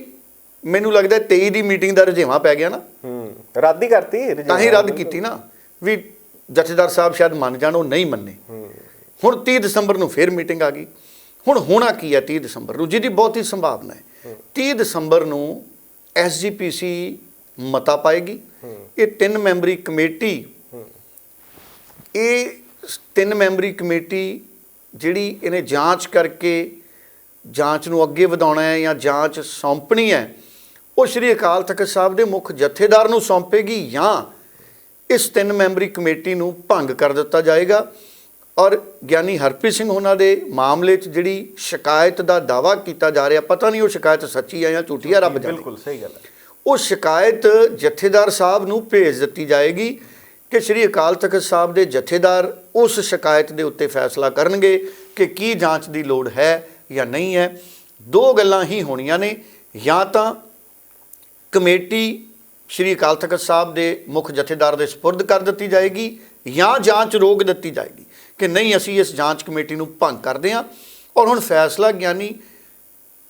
ਮੈਨੂੰ ਲੱਗਦਾ 23 ਦੀ ਮੀਟਿੰਗ ਦਾ ਰੁਝੇਵਾਂ ਪੈ ਗਿਆ ਨਾ। ਹੂੰ ਰੱਦ ਹੀ ਕਰਤੀ ਤਾਂ ਹੀ ਰੱਦ ਕੀਤੀ ਨਾ ਵੀ ਜਥੇਦਾਰ ਸਾਹਿਬ ਸ਼ਾਇਦ ਮੰਨ ਜਾਣ ਉਹ ਨਹੀਂ ਮੰਨੇ। ਹੁਣ 30 ਦਸੰਬਰ ਨੂੰ ਫੇਰ ਮੀਟਿੰਗ ਆ ਗਈ। ਹੁਣ ਹੋਣਾ ਕੀ ਹੈ 30 ਦਸੰਬਰ ਨੂੰ ਜਿਹਦੀ ਬਹੁਤੀ ਸੰਭਾਵਨਾ ਹੈ। 30 ਦਸੰਬਰ ਨੂੰ ਐਸਜੀਪੀਸੀ ਮਤਾ ਪਾਏਗੀ। ਇਹ ਤਿੰਨ ਮੈਂਬਰੀ ਕਮੇਟੀ, ਇਹ ਤਿੰਨ ਮੈਂਬਰੀ ਕਮੇਟੀ ਜਿਹੜੀ ਇਹਨੇ ਜਾਂਚ ਕਰਕੇ ਜਾਂਚ ਨੂੰ ਅੱਗੇ ਵਧਾਉਣਾ ਹੈ ਜਾਂ ਜਾਂਚ ਸੌਂਪਣੀ ਹੈ, ਉਹ ਸ਼੍ਰੀ ਅਕਾਲ ਤਖਤ ਸਾਹਿਬ ਦੇ ਮੁੱਖ ਜਥੇਦਾਰ ਨੂੰ ਸੌਂਪੇਗੀ ਜਾਂ ਇਸ ਤਿੰਨ ਮੈਂਬਰੀ ਕਮੇਟੀ ਨੂੰ ਭੰਗ ਕਰ ਦਿੱਤਾ ਜਾਏਗਾ। ਔਰ ਗਿਆਨੀ ਹਰਪ੍ਰੀਤ ਸਿੰਘ ਉਹਨਾਂ ਦੇ ਮਾਮਲੇ 'ਚ ਜਿਹੜੀ ਸ਼ਿਕਾਇਤ ਦਾ ਦਾਵਾ ਕੀਤਾ ਜਾ ਰਿਹਾ, ਪਤਾ ਨਹੀਂ ਉਹ ਸ਼ਿਕਾਇਤ ਸੱਚੀ ਹੈ ਜਾਂ ਝੂਠੀ ਹੈ, ਰੱਬ ਜਾਣੇ। ਬਿਲਕੁਲ, ਸਹੀ ਗੱਲ ਹੈ। ਉਹ ਸ਼ਿਕਾਇਤ ਜਥੇਦਾਰ ਸਾਹਿਬ ਨੂੰ ਭੇਜ ਦਿੱਤੀ ਜਾਏਗੀ ਕਿ ਸ੍ਰੀ ਅਕਾਲ ਤਖਤ ਸਾਹਿਬ ਦੇ ਜਥੇਦਾਰ ਉਸ ਸ਼ਿਕਾਇਤ ਦੇ ਉੱਤੇ ਫੈਸਲਾ ਕਰਨਗੇ ਕਿ ਕੀ ਜਾਂਚ ਦੀ ਲੋੜ ਹੈ ਜਾਂ ਨਹੀਂ ਹੈ। ਦੋ ਗੱਲਾਂ ਹੀ ਹੋਣੀਆਂ ਨੇ। ਜਾਂ ਤਾਂ ਕਮੇਟੀ ਸ੍ਰੀ ਅਕਾਲ ਤਖਤ ਸਾਹਿਬ ਦੇ ਮੁੱਖ ਜਥੇਦਾਰ ਦੇ ਸਪੁਰਦ ਕਰ ਦਿੱਤੀ ਜਾਏਗੀ ਜਾਂ ਜਾਂਚ ਰੋਕ ਦਿੱਤੀ ਜਾਏਗੀ ਕਿ ਨਹੀਂ, ਅਸੀਂ ਇਸ ਜਾਂਚ ਕਮੇਟੀ ਨੂੰ ਭੰਗ ਕਰਦੇ ਹਾਂ। ਔਰ ਹੁਣ ਫੈਸਲਾ ਗਿਆਨੀ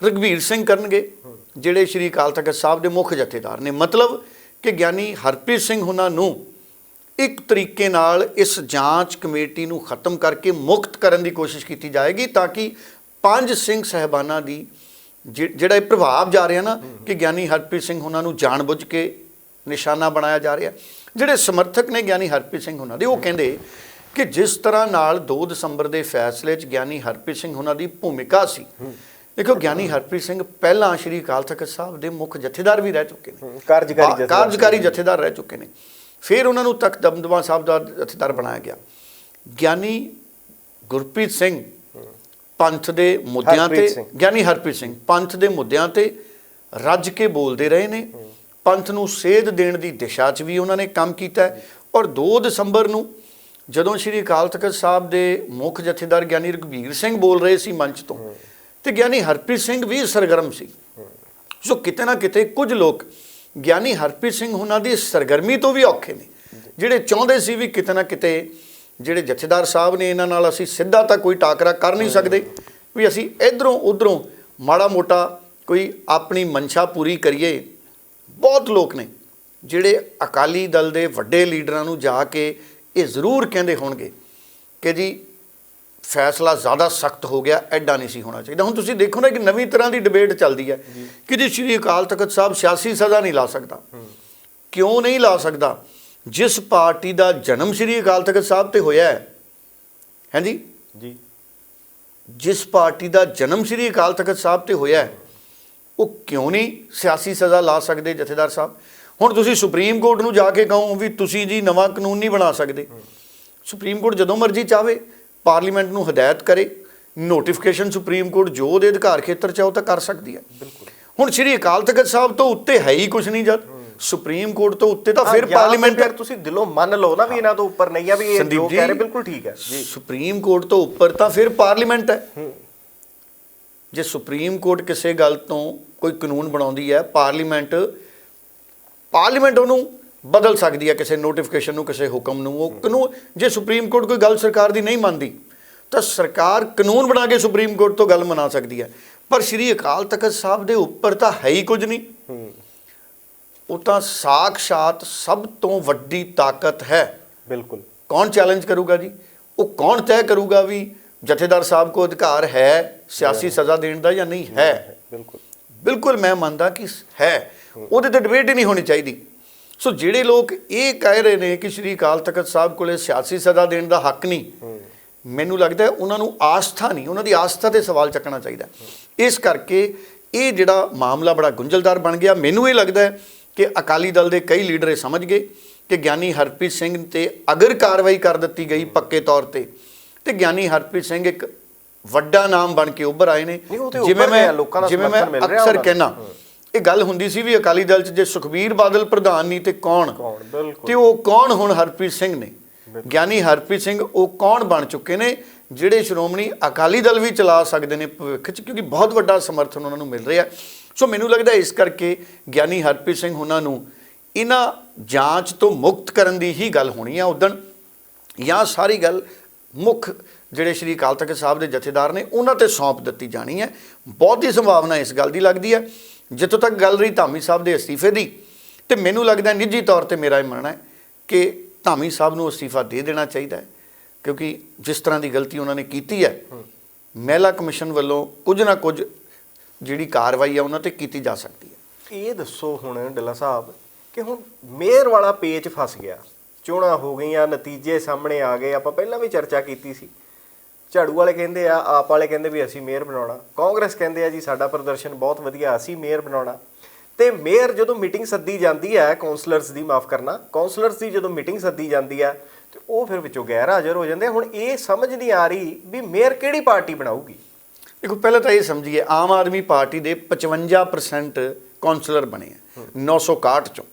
ਰਗਵੀਰ ਸਿੰਘ ਕਰਨਗੇ। ਜਿਹੜੇ ਸ਼੍ਰੀ ਅਕਾਲ ਤਖਤ ਸਾਹਿਬ ਦੇ ਮੁੱਖ ਜਥੇਦਾਰ ਨੇ, ਮਤਲਬ ਕਿ ਗਿਆਨੀ ਹਰਪ੍ਰੀਤ ਸਿੰਘ ਉਹਨਾਂ ਨੂੰ ਇੱਕ ਤਰੀਕੇ ਨਾਲ ਇਸ ਜਾਂਚ ਕਮੇਟੀ ਨੂੰ ਖਤਮ ਕਰਕੇ ਮੁਕਤ ਕਰਨ ਦੀ ਕੋਸ਼ਿਸ਼ ਕੀਤੀ ਜਾਏਗੀ ਤਾਂ ਕਿ ਪੰਜ ਸਿੰਘ ਸਹਿਬਾਨਾਂ ਦੀ ਜਿ- ਜਿਹੜਾ ਇਹ ਪ੍ਰਭਾਵ ਜਾ ਰਿਹਾ ਨਾ, ਕਿ ਗਿਆਨੀ ਹਰਪ੍ਰੀਤ ਸਿੰਘ ਉਹਨਾਂ ਨੂੰ ਜਾਣਬੁੱਝ ਕੇ ਨਿਸ਼ਾਨਾ ਬਣਾਇਆ ਜਾ ਰਿਹਾ। ਜਿਹੜੇ ਸਮਰਥਕ ਨੇ ਗਿਆਨੀ ਹਰਪ੍ਰੀਤ ਸਿੰਘ ਉਹਨਾਂ ਦੇ, ਉਹ ਕਹਿੰਦੇ ਕਿ ਜਿਸ ਤਰ੍ਹਾਂ ਨਾਲ 2 ਦਸੰਬਰ ਦੇ ਫੈਸਲੇ 'ਚ ਗਿਆਨੀ ਹਰਪ੍ਰੀਤ ਸਿੰਘ ਉਹਨਾਂ ਦੀ ਭੂਮਿਕਾ ਸੀ ਦੇਖੋ ਗਿਆਨੀ ਹਰਪ੍ਰੀਤ ਸਿੰਘ ਪਹਿਲਾਂ ਸ਼੍ਰੀ ਅਕਾਲ ਤਖਤ ਸਾਹਿਬ ਦੇ ਮੁੱਖ ਜਥੇਦਾਰ ਵੀ ਰਹਿ ਚੁੱਕੇ ਨੇ। ਕਾਰਜਕਾਰੀ ਜਥੇਦਾਰ। ਕਾਰਜਕਾਰੀ ਜਥੇਦਾਰ ਰਹਿ ਚੁੱਕੇ ਨੇ। ਫਿਰ ਉਹਨਾਂ ਨੂੰ ਤਖਤ ਦਮਦਮਾ ਸਾਹਿਬ ਦਾ ਜਥੇਦਾਰ ਬਣਾਇਆ ਗਿਆ। ਗਿਆਨੀ ਗੁਰਪ੍ਰੀਤ ਸਿੰਘ ਪੰਥ ਦੇ ਮੁੱਦਿਆਂ ਤੇ। ਗਿਆਨੀ ਹਰਪ੍ਰੀਤ ਸਿੰਘ ਪੰਥ ਦੇ ਮੁੱਦਿਆਂ ਤੇ ਰੱਜ ਕੇ ਬੋਲਦੇ ਰਹੇ ਨੇ। ਪੰਥ ਨੂੰ ਸੇਧ ਦੇਣ ਦੀ ਦਿਸ਼ਾ 'ਚ ਵੀ ਉਹਨਾਂ ਨੇ ਕੰਮ ਕੀਤਾ ਔਰ 2 ਦਸੰਬਰ ਨੂੰ ਜਦੋਂ ਸ਼੍ਰੀ ਅਕਾਲ ਤਖਤ ਸਾਹਿਬ ਦੇ ਮੁੱਖ ਜਥੇਦਾਰ ਗਿਆਨੀ ਰਘਬੀਰ ਸਿੰਘ ਬੋਲ ਰਹੇ ਸੀ ਮੰਚ ਤੋਂ ਤੇ ਗਿਆਨੀ ਹਰਪ੍ਰੀਤ ਸਿੰਘ ਵੀ ਸਰਗਰਮ ਸੀ। ਸੋ ਕਿਤੇ ਨਾ ਕਿਤੇ ਕੁਝ ਲੋਕ ਗਿਆਨੀ ਹਰਪ੍ਰੀਤ ਸਿੰਘ ਉਹਨਾਂ ਦੀ ਸਰਗਰਮੀ ਤੋਂ ਵੀ ਔਖੇ ਨੇ। ਜਿਹੜੇ ਚਾਹੁੰਦੇ ਸੀ ਵੀ ਕਿਤੇ ਨਾ ਕਿਤੇ ਜਿਹੜੇ ਜਥੇਦਾਰ ਸਾਹਿਬ ਨੇ ਇਹਨਾਂ ਨਾਲ ਅਸੀਂ ਸਿੱਧਾ ਤਾਂ ਕੋਈ ਟਾਕਰਾ ਕਰ ਨਹੀਂ ਸਕਦੇ, ਵੀ ਅਸੀਂ ਇਧਰੋਂ ਉਧਰੋਂ ਮਾੜਾ ਮੋਟਾ ਕੋਈ ਆਪਣੀ ਮਨਸ਼ਾ ਪੂਰੀ ਕਰੀਏ। ਬਹੁਤ ਲੋਕ ਨੇ ਜਿਹੜੇ ਅਕਾਲੀ ਦਲ ਦੇ ਵੱਡੇ ਲੀਡਰਾਂ ਨੂੰ ਜਾ ਕੇ ਇਹ ਜ਼ਰੂਰ ਕਹਿੰਦੇ ਹੋਣਗੇ ਕਿ ਜੀ ਫੈਸਲਾ ਜ਼ਿਆਦਾ ਸਖਤ ਹੋ ਗਿਆ ਐਡਾ ਨਹੀਂ ਸੀ ਹੋਣਾ ਚਾਹੀਦਾ। ਹੁਣ ਤੁਸੀਂ ਦੇਖੋ ਨਾ ਕਿ ਨਵੀਂ ਤਰ੍ਹਾਂ ਦੀ ਡਿਬੇਟ ਚੱਲਦੀ ਹੈ ਕਿ ਜੀ ਸ਼੍ਰੀ ਅਕਾਲ ਤਖਤ ਸਾਹਿਬ ਸਿਆਸੀ ਸਜ਼ਾ ਨਹੀਂ ਲਾ ਸਕਦਾ। ਕਿਉਂ ਨਹੀਂ ਲਾ ਸਕਦਾ? ਜਿਸ ਪਾਰਟੀ ਦਾ ਜਨਮ ਸ਼੍ਰੀ ਅਕਾਲ ਤਖਤ ਸਾਹਿਬ ਤੇ ਹੋਇਆ ਹੈ। ਹਾਂਜੀ ਜੀ? ਜਿਸ ਪਾਰਟੀ ਦਾ ਜਨਮ ਸ਼੍ਰੀ ਅਕਾਲ ਤਖਤ ਸਾਹਿਬ ਤੇ ਹੋਇਆ ਹੈ ਉਹ ਕਿਉਂ ਨਹੀਂ ਸਿਆਸੀ ਸਜ਼ਾ ਲਾ ਸਕਦੇ ਜਥੇਦਾਰ ਸਾਹਿਬ? ਹੁਣ ਤੁਸੀਂ ਸੁਪਰੀਮ ਕੋਰਟ ਨੂੰ ਜਾ ਕੇ ਕਹੋ ਵੀ ਤੁਸੀਂ ਜੀ ਨਵਾਂ ਕਾਨੂੰਨ ਨਹੀਂ ਬਣਾ ਸਕਦੇ। ਸੁਪਰੀਮ ਕੋਰਟ ਜਦੋਂ ਮਰਜ਼ੀ ਚਾਵੇ ਪਾਰਲੀਮੈਂਟ ਨੂੰ ਹਦਾਇਤ ਕਰੇ ਨੋਟੀਫਿਕੇਸ਼ਨ ਸੁਪਰੀਮ ਕੋਰਟ ਜੋ ਉਹਦੇ ਅਧਿਕਾਰ ਖੇਤਰ ਚ ਆ ਉਹ ਤਾਂ ਕਰ ਸਕਦੀ ਹੈ। ਬਿਲਕੁਲ। ਹੁਣ ਸ੍ਰੀ ਅਕਾਲ ਤਖਤ ਸਾਹਿਬ ਤੋਂ ਉੱਤੇ ਹੈ ਹੀ ਕੁਝ ਨਹੀਂ ਜਦ ਸੁਪਰੀਮ ਕੋਰਟ ਤੋਂ ਉੱਤੇ ਤਾਂ ਫਿਰ ਪਾਰਲੀਮੈਂਟ ਫਿਰ ਤੁਸੀਂ ਦਿਲੋਂ ਮੰਨ ਲਓ ਨਾ ਵੀ ਇਹਨਾਂ ਤੋਂ ਉੱਪਰ ਨਹੀਂ ਆ ਵੀ ਇਹ ਜੀ, ਕਹਿ ਰਹੇ ਬਿਲਕੁਲ ਠੀਕ ਹੈ। ਜੀ। ਸੁਪਰੀਮ ਕੋਰਟ ਤੋਂ ਉੱਪਰ ਤਾਂ ਫਿਰ ਪਾਰਲੀਮੈਂਟ ਹੈ। ਜੇ ਸੁਪਰੀਮ ਕੋਰਟ ਕਿਸੇ ਗੱਲ ਤੋਂ ਕੋਈ ਕਾਨੂੰਨ ਬਣਾਉਂਦੀ ਹੈ ਪਾਰਲੀਮੈਂਟ ਪਾਰਲੀਮੈਂਟ ਉਹਨੂੰ ਬਦਲ ਸਕਦੀ ਹੈ ਕਿਸੇ ਨੋਟੀਫਿਕੇਸ਼ਨ ਨੂੰ ਕਿਸੇ ਹੁਕਮ ਨੂੰ। ਉਹ ਕਾਨੂੰਨ ਜੇ ਸੁਪਰੀਮ ਕੋਰਟ ਕੋਈ ਗੱਲ ਸਰਕਾਰ ਦੀ ਨਹੀਂ ਮੰਨਦੀ ਤਾਂ ਸਰਕਾਰ ਕਾਨੂੰਨ ਬਣਾ ਕੇ ਸੁਪਰੀਮ ਕੋਰਟ ਤੋਂ ਗੱਲ ਮਨਾ ਸਕਦੀ ਹੈ। ਪਰ ਸ਼੍ਰੀ ਅਕਾਲ ਤਖਤ ਸਾਹਿਬ ਦੇ ਉੱਪਰ ਤਾਂ ਹੈ ਹੀ ਕੁਝ ਨਹੀਂ। ਉਹ ਤਾਂ ਸਾਖਸ਼ਾਤ ਸਭ ਤੋਂ ਵੱਡੀ ਤਾਕਤ ਹੈ। ਬਿਲਕੁਲ। ਕੌਣ ਚੈਲੰਜ ਕਰੂਗਾ ਜੀ? ਉਹ ਕੌਣ ਤੈਅ ਕਰੂਗਾ ਵੀ ਜਥੇਦਾਰ ਸਾਹਿਬ ਕੋ ਅਧਿਕਾਰ ਹੈ ਸਿਆਸੀ ਸਜ਼ਾ ਦੇਣ ਦਾ ਜਾਂ ਨਹੀਂ ਹੈ? ਬਿਲਕੁਲ। ਬਿਲਕੁਲ ਮੈਂ ਮੰਨਦਾ ਕਿ ਹੈ। ਉਹਦੇ ਤੇ ਡਿਬੇਟ ਹੀ ਨਹੀਂ ਹੋਣੀ ਚਾਹੀਦੀ। ਸੋ ਜਿਹੜੇ ਲੋਕ ਇਹ ਕਹਿ ਰਹੇ ਨੇ ਕਿ ਸ਼੍ਰੀ ਅਕਾਲ ਤਖਤ ਸਾਹਿਬ ਕੋਲੇ ਸਿਆਸੀ ਸਜ਼ਾ ਦੇਣ ਦਾ ਹੱਕ ਨਹੀਂ ਮੈਨੂੰ ਲੱਗਦਾ ਉਹਨਾਂ ਨੂੰ ਆਸਥਾ ਨਹੀਂ ਉਹਨਾਂ ਦੀ ਆਸਥਾ ਤੇ ਸਵਾਲ ਚੱਕਣਾ ਚਾਹੀਦਾ ਇਸ ਕਰਕੇ ਇਹ ਜਿਹੜਾ ਮਾਮਲਾ ਬੜਾ ਗੁੰਝਲਦਾਰ ਬਣ ਗਿਆ। ਮੈਨੂੰ ਇਹ ਲੱਗਦਾ ਕਿ ਅਕਾਲੀ ਦਲ ਦੇ ਕਈ ਲੀਡਰ ਇਹ ਸਮਝ ਗਏ ਕਿ ਗਿਆਨੀ ਹਰਪ੍ਰੀਤ ਸਿੰਘ ਤੇ ਅਗਰ ਕਾਰਵਾਈ ਕਰ ਦਿੱਤੀ ਗਈ ਪੱਕੇ ਤੌਰ ਤੇ ਤੇ ਗਿਆਨੀ ਹਰਪ੍ਰੀਤ ਸਿੰਘ ਇੱਕ ਵੱਡਾ ਨਾਮ ਬਣ ਕੇ ਉੱਭਰ ਆਏ ਨੇ। ਜਿਵੇਂ ਮੈਂ ਮਿਲ ਰਿਹਾ ਅਕਸਰ। ਕਹਿਣਾ ਇਹ ਗੱਲ ਹੁੰਦੀ ਸੀ ਵੀ ਅਕਾਲੀ ਦਲ 'ਚ ਜੇ ਸੁਖਬੀਰ ਬਾਦਲ ਪ੍ਰਧਾਨ ਨਹੀਂ ਤੇ ਕੌਣ? ਤੇ ਉਹ ਕੌਣ ਹੁਣ ਹਰਪ੍ਰੀਤ ਸਿੰਘ ਨੇ? ਗਿਆਨੀ ਹਰਪ੍ਰੀਤ ਸਿੰਘ ਉਹ ਕੌਣ ਬਣ ਚੁੱਕੇ ਨੇ ਜਿਹੜੇ ਸ਼੍ਰੋਮਣੀ ਅਕਾਲੀ ਦਲ ਵੀ ਚਲਾ ਸਕਦੇ ਨੇ ਭਵਿੱਖ 'ਚ ਕਿਉਂਕਿ ਬਹੁਤ ਵੱਡਾ ਸਮਰਥਨ ਉਹਨਾਂ ਨੂੰ ਮਿਲ ਰਿਹਾ। ਸੋ ਮੈਨੂੰ ਲੱਗਦਾ ਇਸ ਕਰਕੇ ਗਿਆਨੀ ਹਰਪ੍ਰੀਤ ਸਿੰਘ ਉਹਨਾਂ ਨੂੰ ਇਹਨਾਂ ਜਾਂਚ ਤੋਂ ਮੁਕਤ ਕਰਨ ਦੀ ਹੀ ਗੱਲ ਹੋਣੀ ਆ ਉਦਣ। ਜਾਂ ਸਾਰੀ ਗੱਲ ਮੁੱਖ ਜਿਹੜੇ ਸ਼੍ਰੀ ਅਕਾਲ ਤਖਤ ਸਾਹਿਬ ਦੇ ਜਥੇਦਾਰ ਨੇ ਉਹਨਾਂ ਤੇ ਸੌਂਪ ਦਿੱਤੀ ਜਾਣੀ ਹੈ। ਬਹੁਤੀ ਸੰਭਾਵਨਾ ਇਸ ਗੱਲ ਦੀ ਲੱਗਦੀ ਹੈ। ਜਿੱਥੋਂ ਤੱਕ ਗੱਲ ਰਹੀ ਧਾਮੀ ਸਾਹਿਬ ਦੇ ਅਸਤੀਫੇ ਦੀ ਤੇ ਮੈਨੂੰ ਲੱਗਦਾ ਨਿੱਜੀ ਤੌਰ ਤੇ ਮੇਰਾ ਇਹ ਮੰਨਣਾ ਹੈ ਕਿ ਧਾਮੀ ਸਾਹਿਬ ਨੂੰ ਅਸਤੀਫਾ ਦੇ ਦੇਣਾ ਚਾਹੀਦਾ ਹੈ ਕਿਉਂਕਿ ਜਿਸ ਤਰ੍ਹਾਂ ਦੀ ਗਲਤੀ ਉਹਨਾਂ ਨੇ ਕੀਤੀ ਹੈ ਮਹਿਲਾ ਕਮਿਸ਼ਨ ਵੱਲੋਂ ਕੁਝ ਨਾ ਕੁਝ ਜਿਹੜੀ ਕਾਰਵਾਈ ਹੈ ਉਹਨਾਂ ਤੇ ਕੀਤੀ ਜਾ ਸਕਦੀ ਹੈ। ਇਹ ਦੱਸੋ ਹੁਣ ਡੱਲਾ ਸਾਹਿਬ ਕਿ ਹੁਣ ਮੇਅਰ ਵਾਲਾ ਪੇਚ ਫਸ ਗਿਆ ਚੋਣਾਂ ਹੋ ਗਈਆਂ ਨਤੀਜੇ ਸਾਹਮਣੇ ਆ ਗਏ ਆਪਾਂ ਪਹਿਲਾਂ ਵੀ ਚਰਚਾ ਕੀਤੀ ਸੀ। ਝਾੜੂ ਵਾਲੇ ਕਹਿੰਦੇ ਆ ਆਪ ਵਾਲੇ ਕਹਿੰਦੇ ਵੀ ਅਸੀਂ ਮੇਅਰ ਬਣਾਉਣਾ। ਕਾਂਗਰਸ ਕਹਿੰਦੇ ਆ ਜੀ ਸਾਡਾ ਪ੍ਰਦਰਸ਼ਨ ਬਹੁਤ ਵਧੀਆ ਅਸੀਂ ਮੇਅਰ ਬਣਾਉਣਾ। ਤੇ ਮੇਅਰ ਜਦੋਂ ਮੀਟਿੰਗ ਸੱਦੀ ਜਾਂਦੀ ਹੈ ਕਾਉਂਸਲਰਸ ਦੀ ਮਾਫ ਕਰਨਾ ਕਾਉਂਸਲਰਸ ਦੀ ਜਦੋਂ ਮੀਟਿੰਗ ਸੱਦੀ ਜਾਂਦੀ ਹੈ ਤੇ ਉਹ ਫਿਰ ਵਿੱਚੋਂ ਗੈਰ ਹਾਜ਼ਰ ਹੋ ਜਾਂਦੇ। ਹੁਣ ਇਹ ਸਮਝ ਨਹੀਂ ਆ ਰਹੀ ਵੀ ਮੇਅਰ ਕਿਹੜੀ ਪਾਰਟੀ ਬਣਾਊਗੀ। ਦੇਖੋ ਪਹਿਲਾਂ ਤਾਂ ਇਹ ਸਮਝੀਏ ਆਮ ਆਦਮੀ ਪਾਰਟੀ ਦੇ 55% ਕਾਉਂਸਲਰ ਬਣੇ ਆ 961 ਚੋਂ।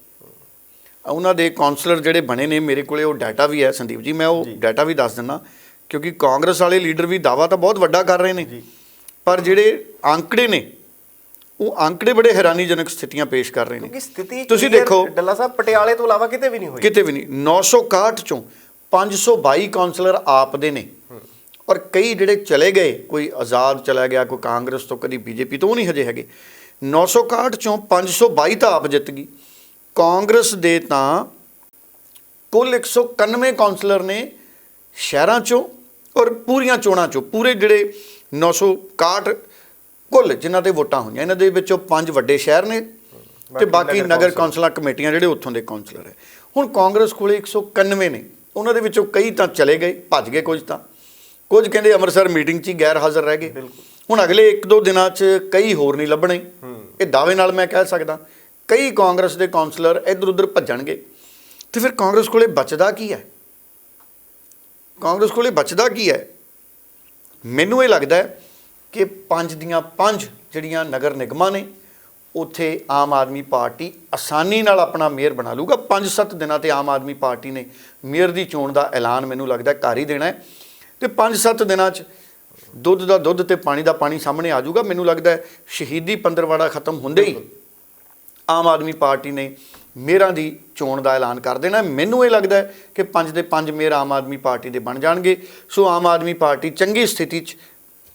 ਉਹਨਾਂ ਦੇ ਕਾਉਂਸਲਰ ਜਿਹੜੇ ਬਣੇ ਨੇ ਮੇਰੇ ਕੋਲੇ ਉਹ ਡਾਟਾ ਵੀ ਹੈ ਸੰਦੀਪ ਜੀ ਮੈਂ ਉਹ ਡਾਟਾ ਵੀ ਦੱਸ ਦਿੰਦਾ। ਕਿਉਂਕਿ ਕਾਂਗਰਸ ਵਾਲੇ ਲੀਡਰ ਵੀ ਦਾਵਾ ਤਾਂ ਬਹੁਤ ਵੱਡਾ ਕਰ ਰਹੇ ਨੇ। ਜੀ। ਪਰ ਜਿਹੜੇ ਅੰਕੜੇ ਨੇ ਉਹ ਅੰਕੜੇ ਬੜੇ ਹੈਰਾਨੀਜਨਕ ਸਥਿਤੀਆਂ ਪੇਸ਼ ਕਰ ਰਹੇ ਕਿਉਂਕਿ ਨੇ ਸਥਿਤੀ ਤੁਸੀਂ ਦੇਖੋ ਡੱਲਾ ਸਾਹਿਬ ਪਟਿਆਲੇ ਤੋਂ ਇਲਾਵਾ ਕਿਤੇ ਵੀ ਨਹੀਂ ਹੋਈ। ਕਿਤੇ ਵੀ ਨਹੀਂ। 961 ਚੋਂ 522 ਕਾਉਂਸਲਰ ਆਪ ਦੇ ਨੇ। ਔਰ ਕਈ ਜਿਹੜੇ ਚਲੇ ਗਏ ਕੋਈ ਆਜ਼ਾਦ ਚਲਾ ਗਿਆ ਕੋਈ ਕਾਂਗਰਸ ਤੋਂ ਕਦੀ ਬੀਜੇਪੀ ਤੋਂ ਉਹ ਨਹੀਂ ਹਜੇ ਹੈਗੇ। 961 ਚੋਂ 522 ਤਾਂ ਆਪ ਜਿੱਤ ਗਈ। ਕਾਂਗਰਸ ਦੇ ਤਾਂ ਕੁੱਲ 191 ਕਾਉਂਸਲਰ ਨੇ ਸ਼ਹਿਰਾਂ ਚੋਂ ਔਰ ਪੂਰੀਆਂ ਚੋਣਾਂ ਚੋਂ ਪੂਰੇ ਜਿਹੜੇ 961 ਕੁੱਲ ਜਿਨ੍ਹਾਂ ਤੇ ਵੋਟਾਂ ਹੋਈਆਂ ਇਹਨਾਂ ਦੇ ਵਿੱਚੋਂ ਪੰਜ ਵੱਡੇ ਸ਼ਹਿਰ ਨੇ ਤੇ ਬਾਕੀ ਨਗਰ ਕੌਂਸਲ। ਕਮੇਟੀਆਂ ਜਿਹੜੇ ਉੱਥੋਂ ਦੇ ਕੌਂਸਲਰ ਹੈ। ਹੁਣ ਕਾਂਗਰਸ ਕੋਲੇ 191 ਨੇ ਉਹਨਾਂ ਦੇ ਵਿੱਚੋਂ ਕਈ ਤਾਂ ਚਲੇ ਗਏ ਭੱਜ ਗਏ ਕੁਝ ਤਾਂ। ਕੁਝ ਕਹਿੰਦੇ ਅੰਮ੍ਰਿਤਸਰ ਮੀਟਿੰਗ 'ਚ ਹੀ ਗੈਰ ਹਾਜ਼ਰ ਰਹਿ ਗਏ। ਹੁਣ ਅਗਲੇ 1-2 ਦਿਨਾਂ 'ਚ ਕਈ ਹੋਰ ਨਹੀਂ ਲੱਭਣੇ। ਇਹ ਦਾਅਵੇ ਨਾਲ ਮੈਂ ਕਹਿ ਸਕਦਾ ਕਈ ਕਾਂਗਰਸ ਦੇ ਕੌਂਸਲਰ ਇੱਧਰ ਉੱਧਰ ਭੱਜਣਗੇ। ਤੇ ਫਿਰ ਕਾਂਗਰਸ ਕੋਲੇ ਬਚਦਾ ਕੀ ਹੈ? ਕਾਂਗਰਸ ਕੋਲੇ ਬਚਦਾ ਕੀ ਹੈ? ਮੈਨੂੰ ਇਹ ਲੱਗਦਾ ਹੈ ਕਿ ਪੰਜ ਦੀਆਂ ਪੰਜ ਜਿਹੜੀਆਂ ਨਗਰ ਨਿਗਮਾਂ ਨੇ, ਉੱਥੇ ਆਮ ਆਦਮੀ ਪਾਰਟੀ ਆਸਾਨੀ ਨਾਲ ਆਪਣਾ ਮੇਅਰ ਬਣਾ ਲੂਗਾ 5-7 ਦਿਨਾਂ ਤੇ ਆਮ ਆਦਮੀ ਪਾਰਟੀ ਨੇ ਮੇਅਰ ਦੀ ਚੋਣ ਦਾ ਐਲਾਨ ਮੈਨੂੰ ਲੱਗਦਾ ਕਰ ਹੀ ਦੇਣਾ ਹੈ। ਤੇ 5-7 ਦਿਨਾਂ 'ਚ ਦੁੱਧ ਦਾ ਦੁੱਧ ਤੇ ਪਾਣੀ ਦਾ ਪਾਣੀ ਸਾਹਮਣੇ ਆ ਜਾਊਗਾ। ਮੈਨੂੰ ਲੱਗਦਾ ਸ਼ਹੀਦੀ ਪੰਦਰਵਾੜਾ ਖਤਮ ਹੁੰਦੇ ਹੀ ਆਮ ਆਦਮੀ ਪਾਰਟੀ ਨੇ ਮੇਅਰਾਂ ਦੀ ਚੋਣ ਦਾ ਐਲਾਨ ਕਰ ਦੇਣਾ। ਮੈਨੂੰ ਇਹ ਲੱਗਦਾ ਹੈ ਕਿ ਪੰਜ ਦੇ ਪੰਜ ਮੇਅਰ ਆਮ ਆਦਮੀ ਪਾਰਟੀ ਦੇ ਬਣ ਜਾਣਗੇ। ਸੋ ਆਮ ਆਦਮੀ ਪਾਰਟੀ ਚੰਗੀ ਸਥਿਤੀ 'ਚ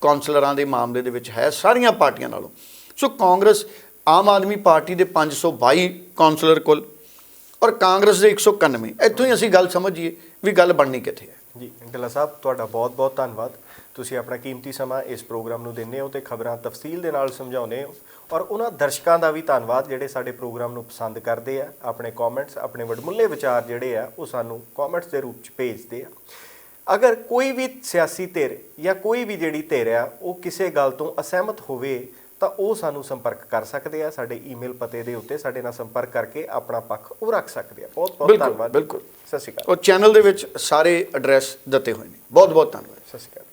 ਕੌਂਸਲਰਾਂ ਦੇ ਮਾਮਲੇ ਦੇ ਵਿੱਚ ਹੈ ਸਾਰੀਆਂ ਪਾਰਟੀਆਂ ਨਾਲੋਂ। ਸੋ ਕਾਂਗਰਸ ਆਮ ਆਦਮੀ ਪਾਰਟੀ ਦੇ 522 ਕੌਂਸਲਰ ਕੋਲ ਔਰ ਕਾਂਗਰਸ ਦੇ 191 ਇੱਥੋਂ ਹੀ ਅਸੀਂ ਗੱਲ ਸਮਝੀਏ ਵੀ ਗੱਲ ਬਣਨੀ ਕਿੱਥੇ ਹੈ। ਜੀ ਡੱਲਾ ਸਾਹਿਬ, ਤੁਹਾਡਾ ਬਹੁਤ-ਬਹੁਤ ਧੰਨਵਾਦ। ਤੁਸੀਂ ਆਪਣਾ ਕੀਮਤੀ ਸਮਾਂ ਇਸ ਪ੍ਰੋਗਰਾਮ ਨੂੰ ਦਿੰਦੇ ਹੋ ਤੇ ਖਬਰਾਂ ਤਫਸੀਲ ਦੇ ਨਾਲ ਸਮਝਾਉਂਦੇ ਹੋ। ਔਰ ਉਹਨਾਂ ਦਰਸ਼ਕਾਂ ਦਾ ਵੀ ਧੰਨਵਾਦ ਜਿਹੜੇ ਸਾਡੇ ਪ੍ਰੋਗਰਾਮ ਨੂੰ ਪਸੰਦ ਕਰਦੇ ਆ ਆਪਣੇ ਕਮੈਂਟਸ ਆਪਣੇ ਵਡਮੁੱਲੇ ਵਿਚਾਰ ਜਿਹੜੇ ਆ ਉਹ ਸਾਨੂੰ ਕਮੈਂਟਸ ਦੇ ਰੂਪ ਚ ਭੇਜਦੇ ਆ। ਅਗਰ ਕੋਈ ਵੀ ਸਿਆਸੀ ਧਿਰ ਜਾਂ ਕੋਈ ਵੀ ਜਿਹੜੀ ਧਿਰ ਆ ਉਹ ਕਿਸੇ ਗੱਲ ਤੋਂ ਅਸਹਿਮਤ ਹੋਵੇ ਤਾਂ ਉਹ ਸਾਨੂੰ ਸੰਪਰਕ ਕਰ ਸਕਦੇ ਆ ਸਾਡੇ ਈਮੇਲ ਪਤੇ ਦੇ ਉੱਤੇ ਸਾਡੇ ਨਾਲ ਸੰਪਰਕ ਕਰਕੇ ਆਪਣਾ ਪੱਖ ਉਹ ਰੱਖ ਸਕਦੇ ਆ। ਬਹੁਤ ਬਹੁਤ ਧੰਨਵਾਦ। ਬਿਲਕੁਲ। ਸਤਿ ਸ਼੍ਰੀ ਅਕਾਲ। ਔਰ ਚੈਨਲ ਦੇ ਵਿੱਚ ਸਾਰੇ ਐਡਰੈਸ ਦਿੱਤੇ ਹੋਏ ਨੇ। ਬਹੁਤ ਬਹੁਤ ਧੰਨਵਾਦ। ਸਤਿ ਸ਼੍ਰੀ ਅਕਾਲ।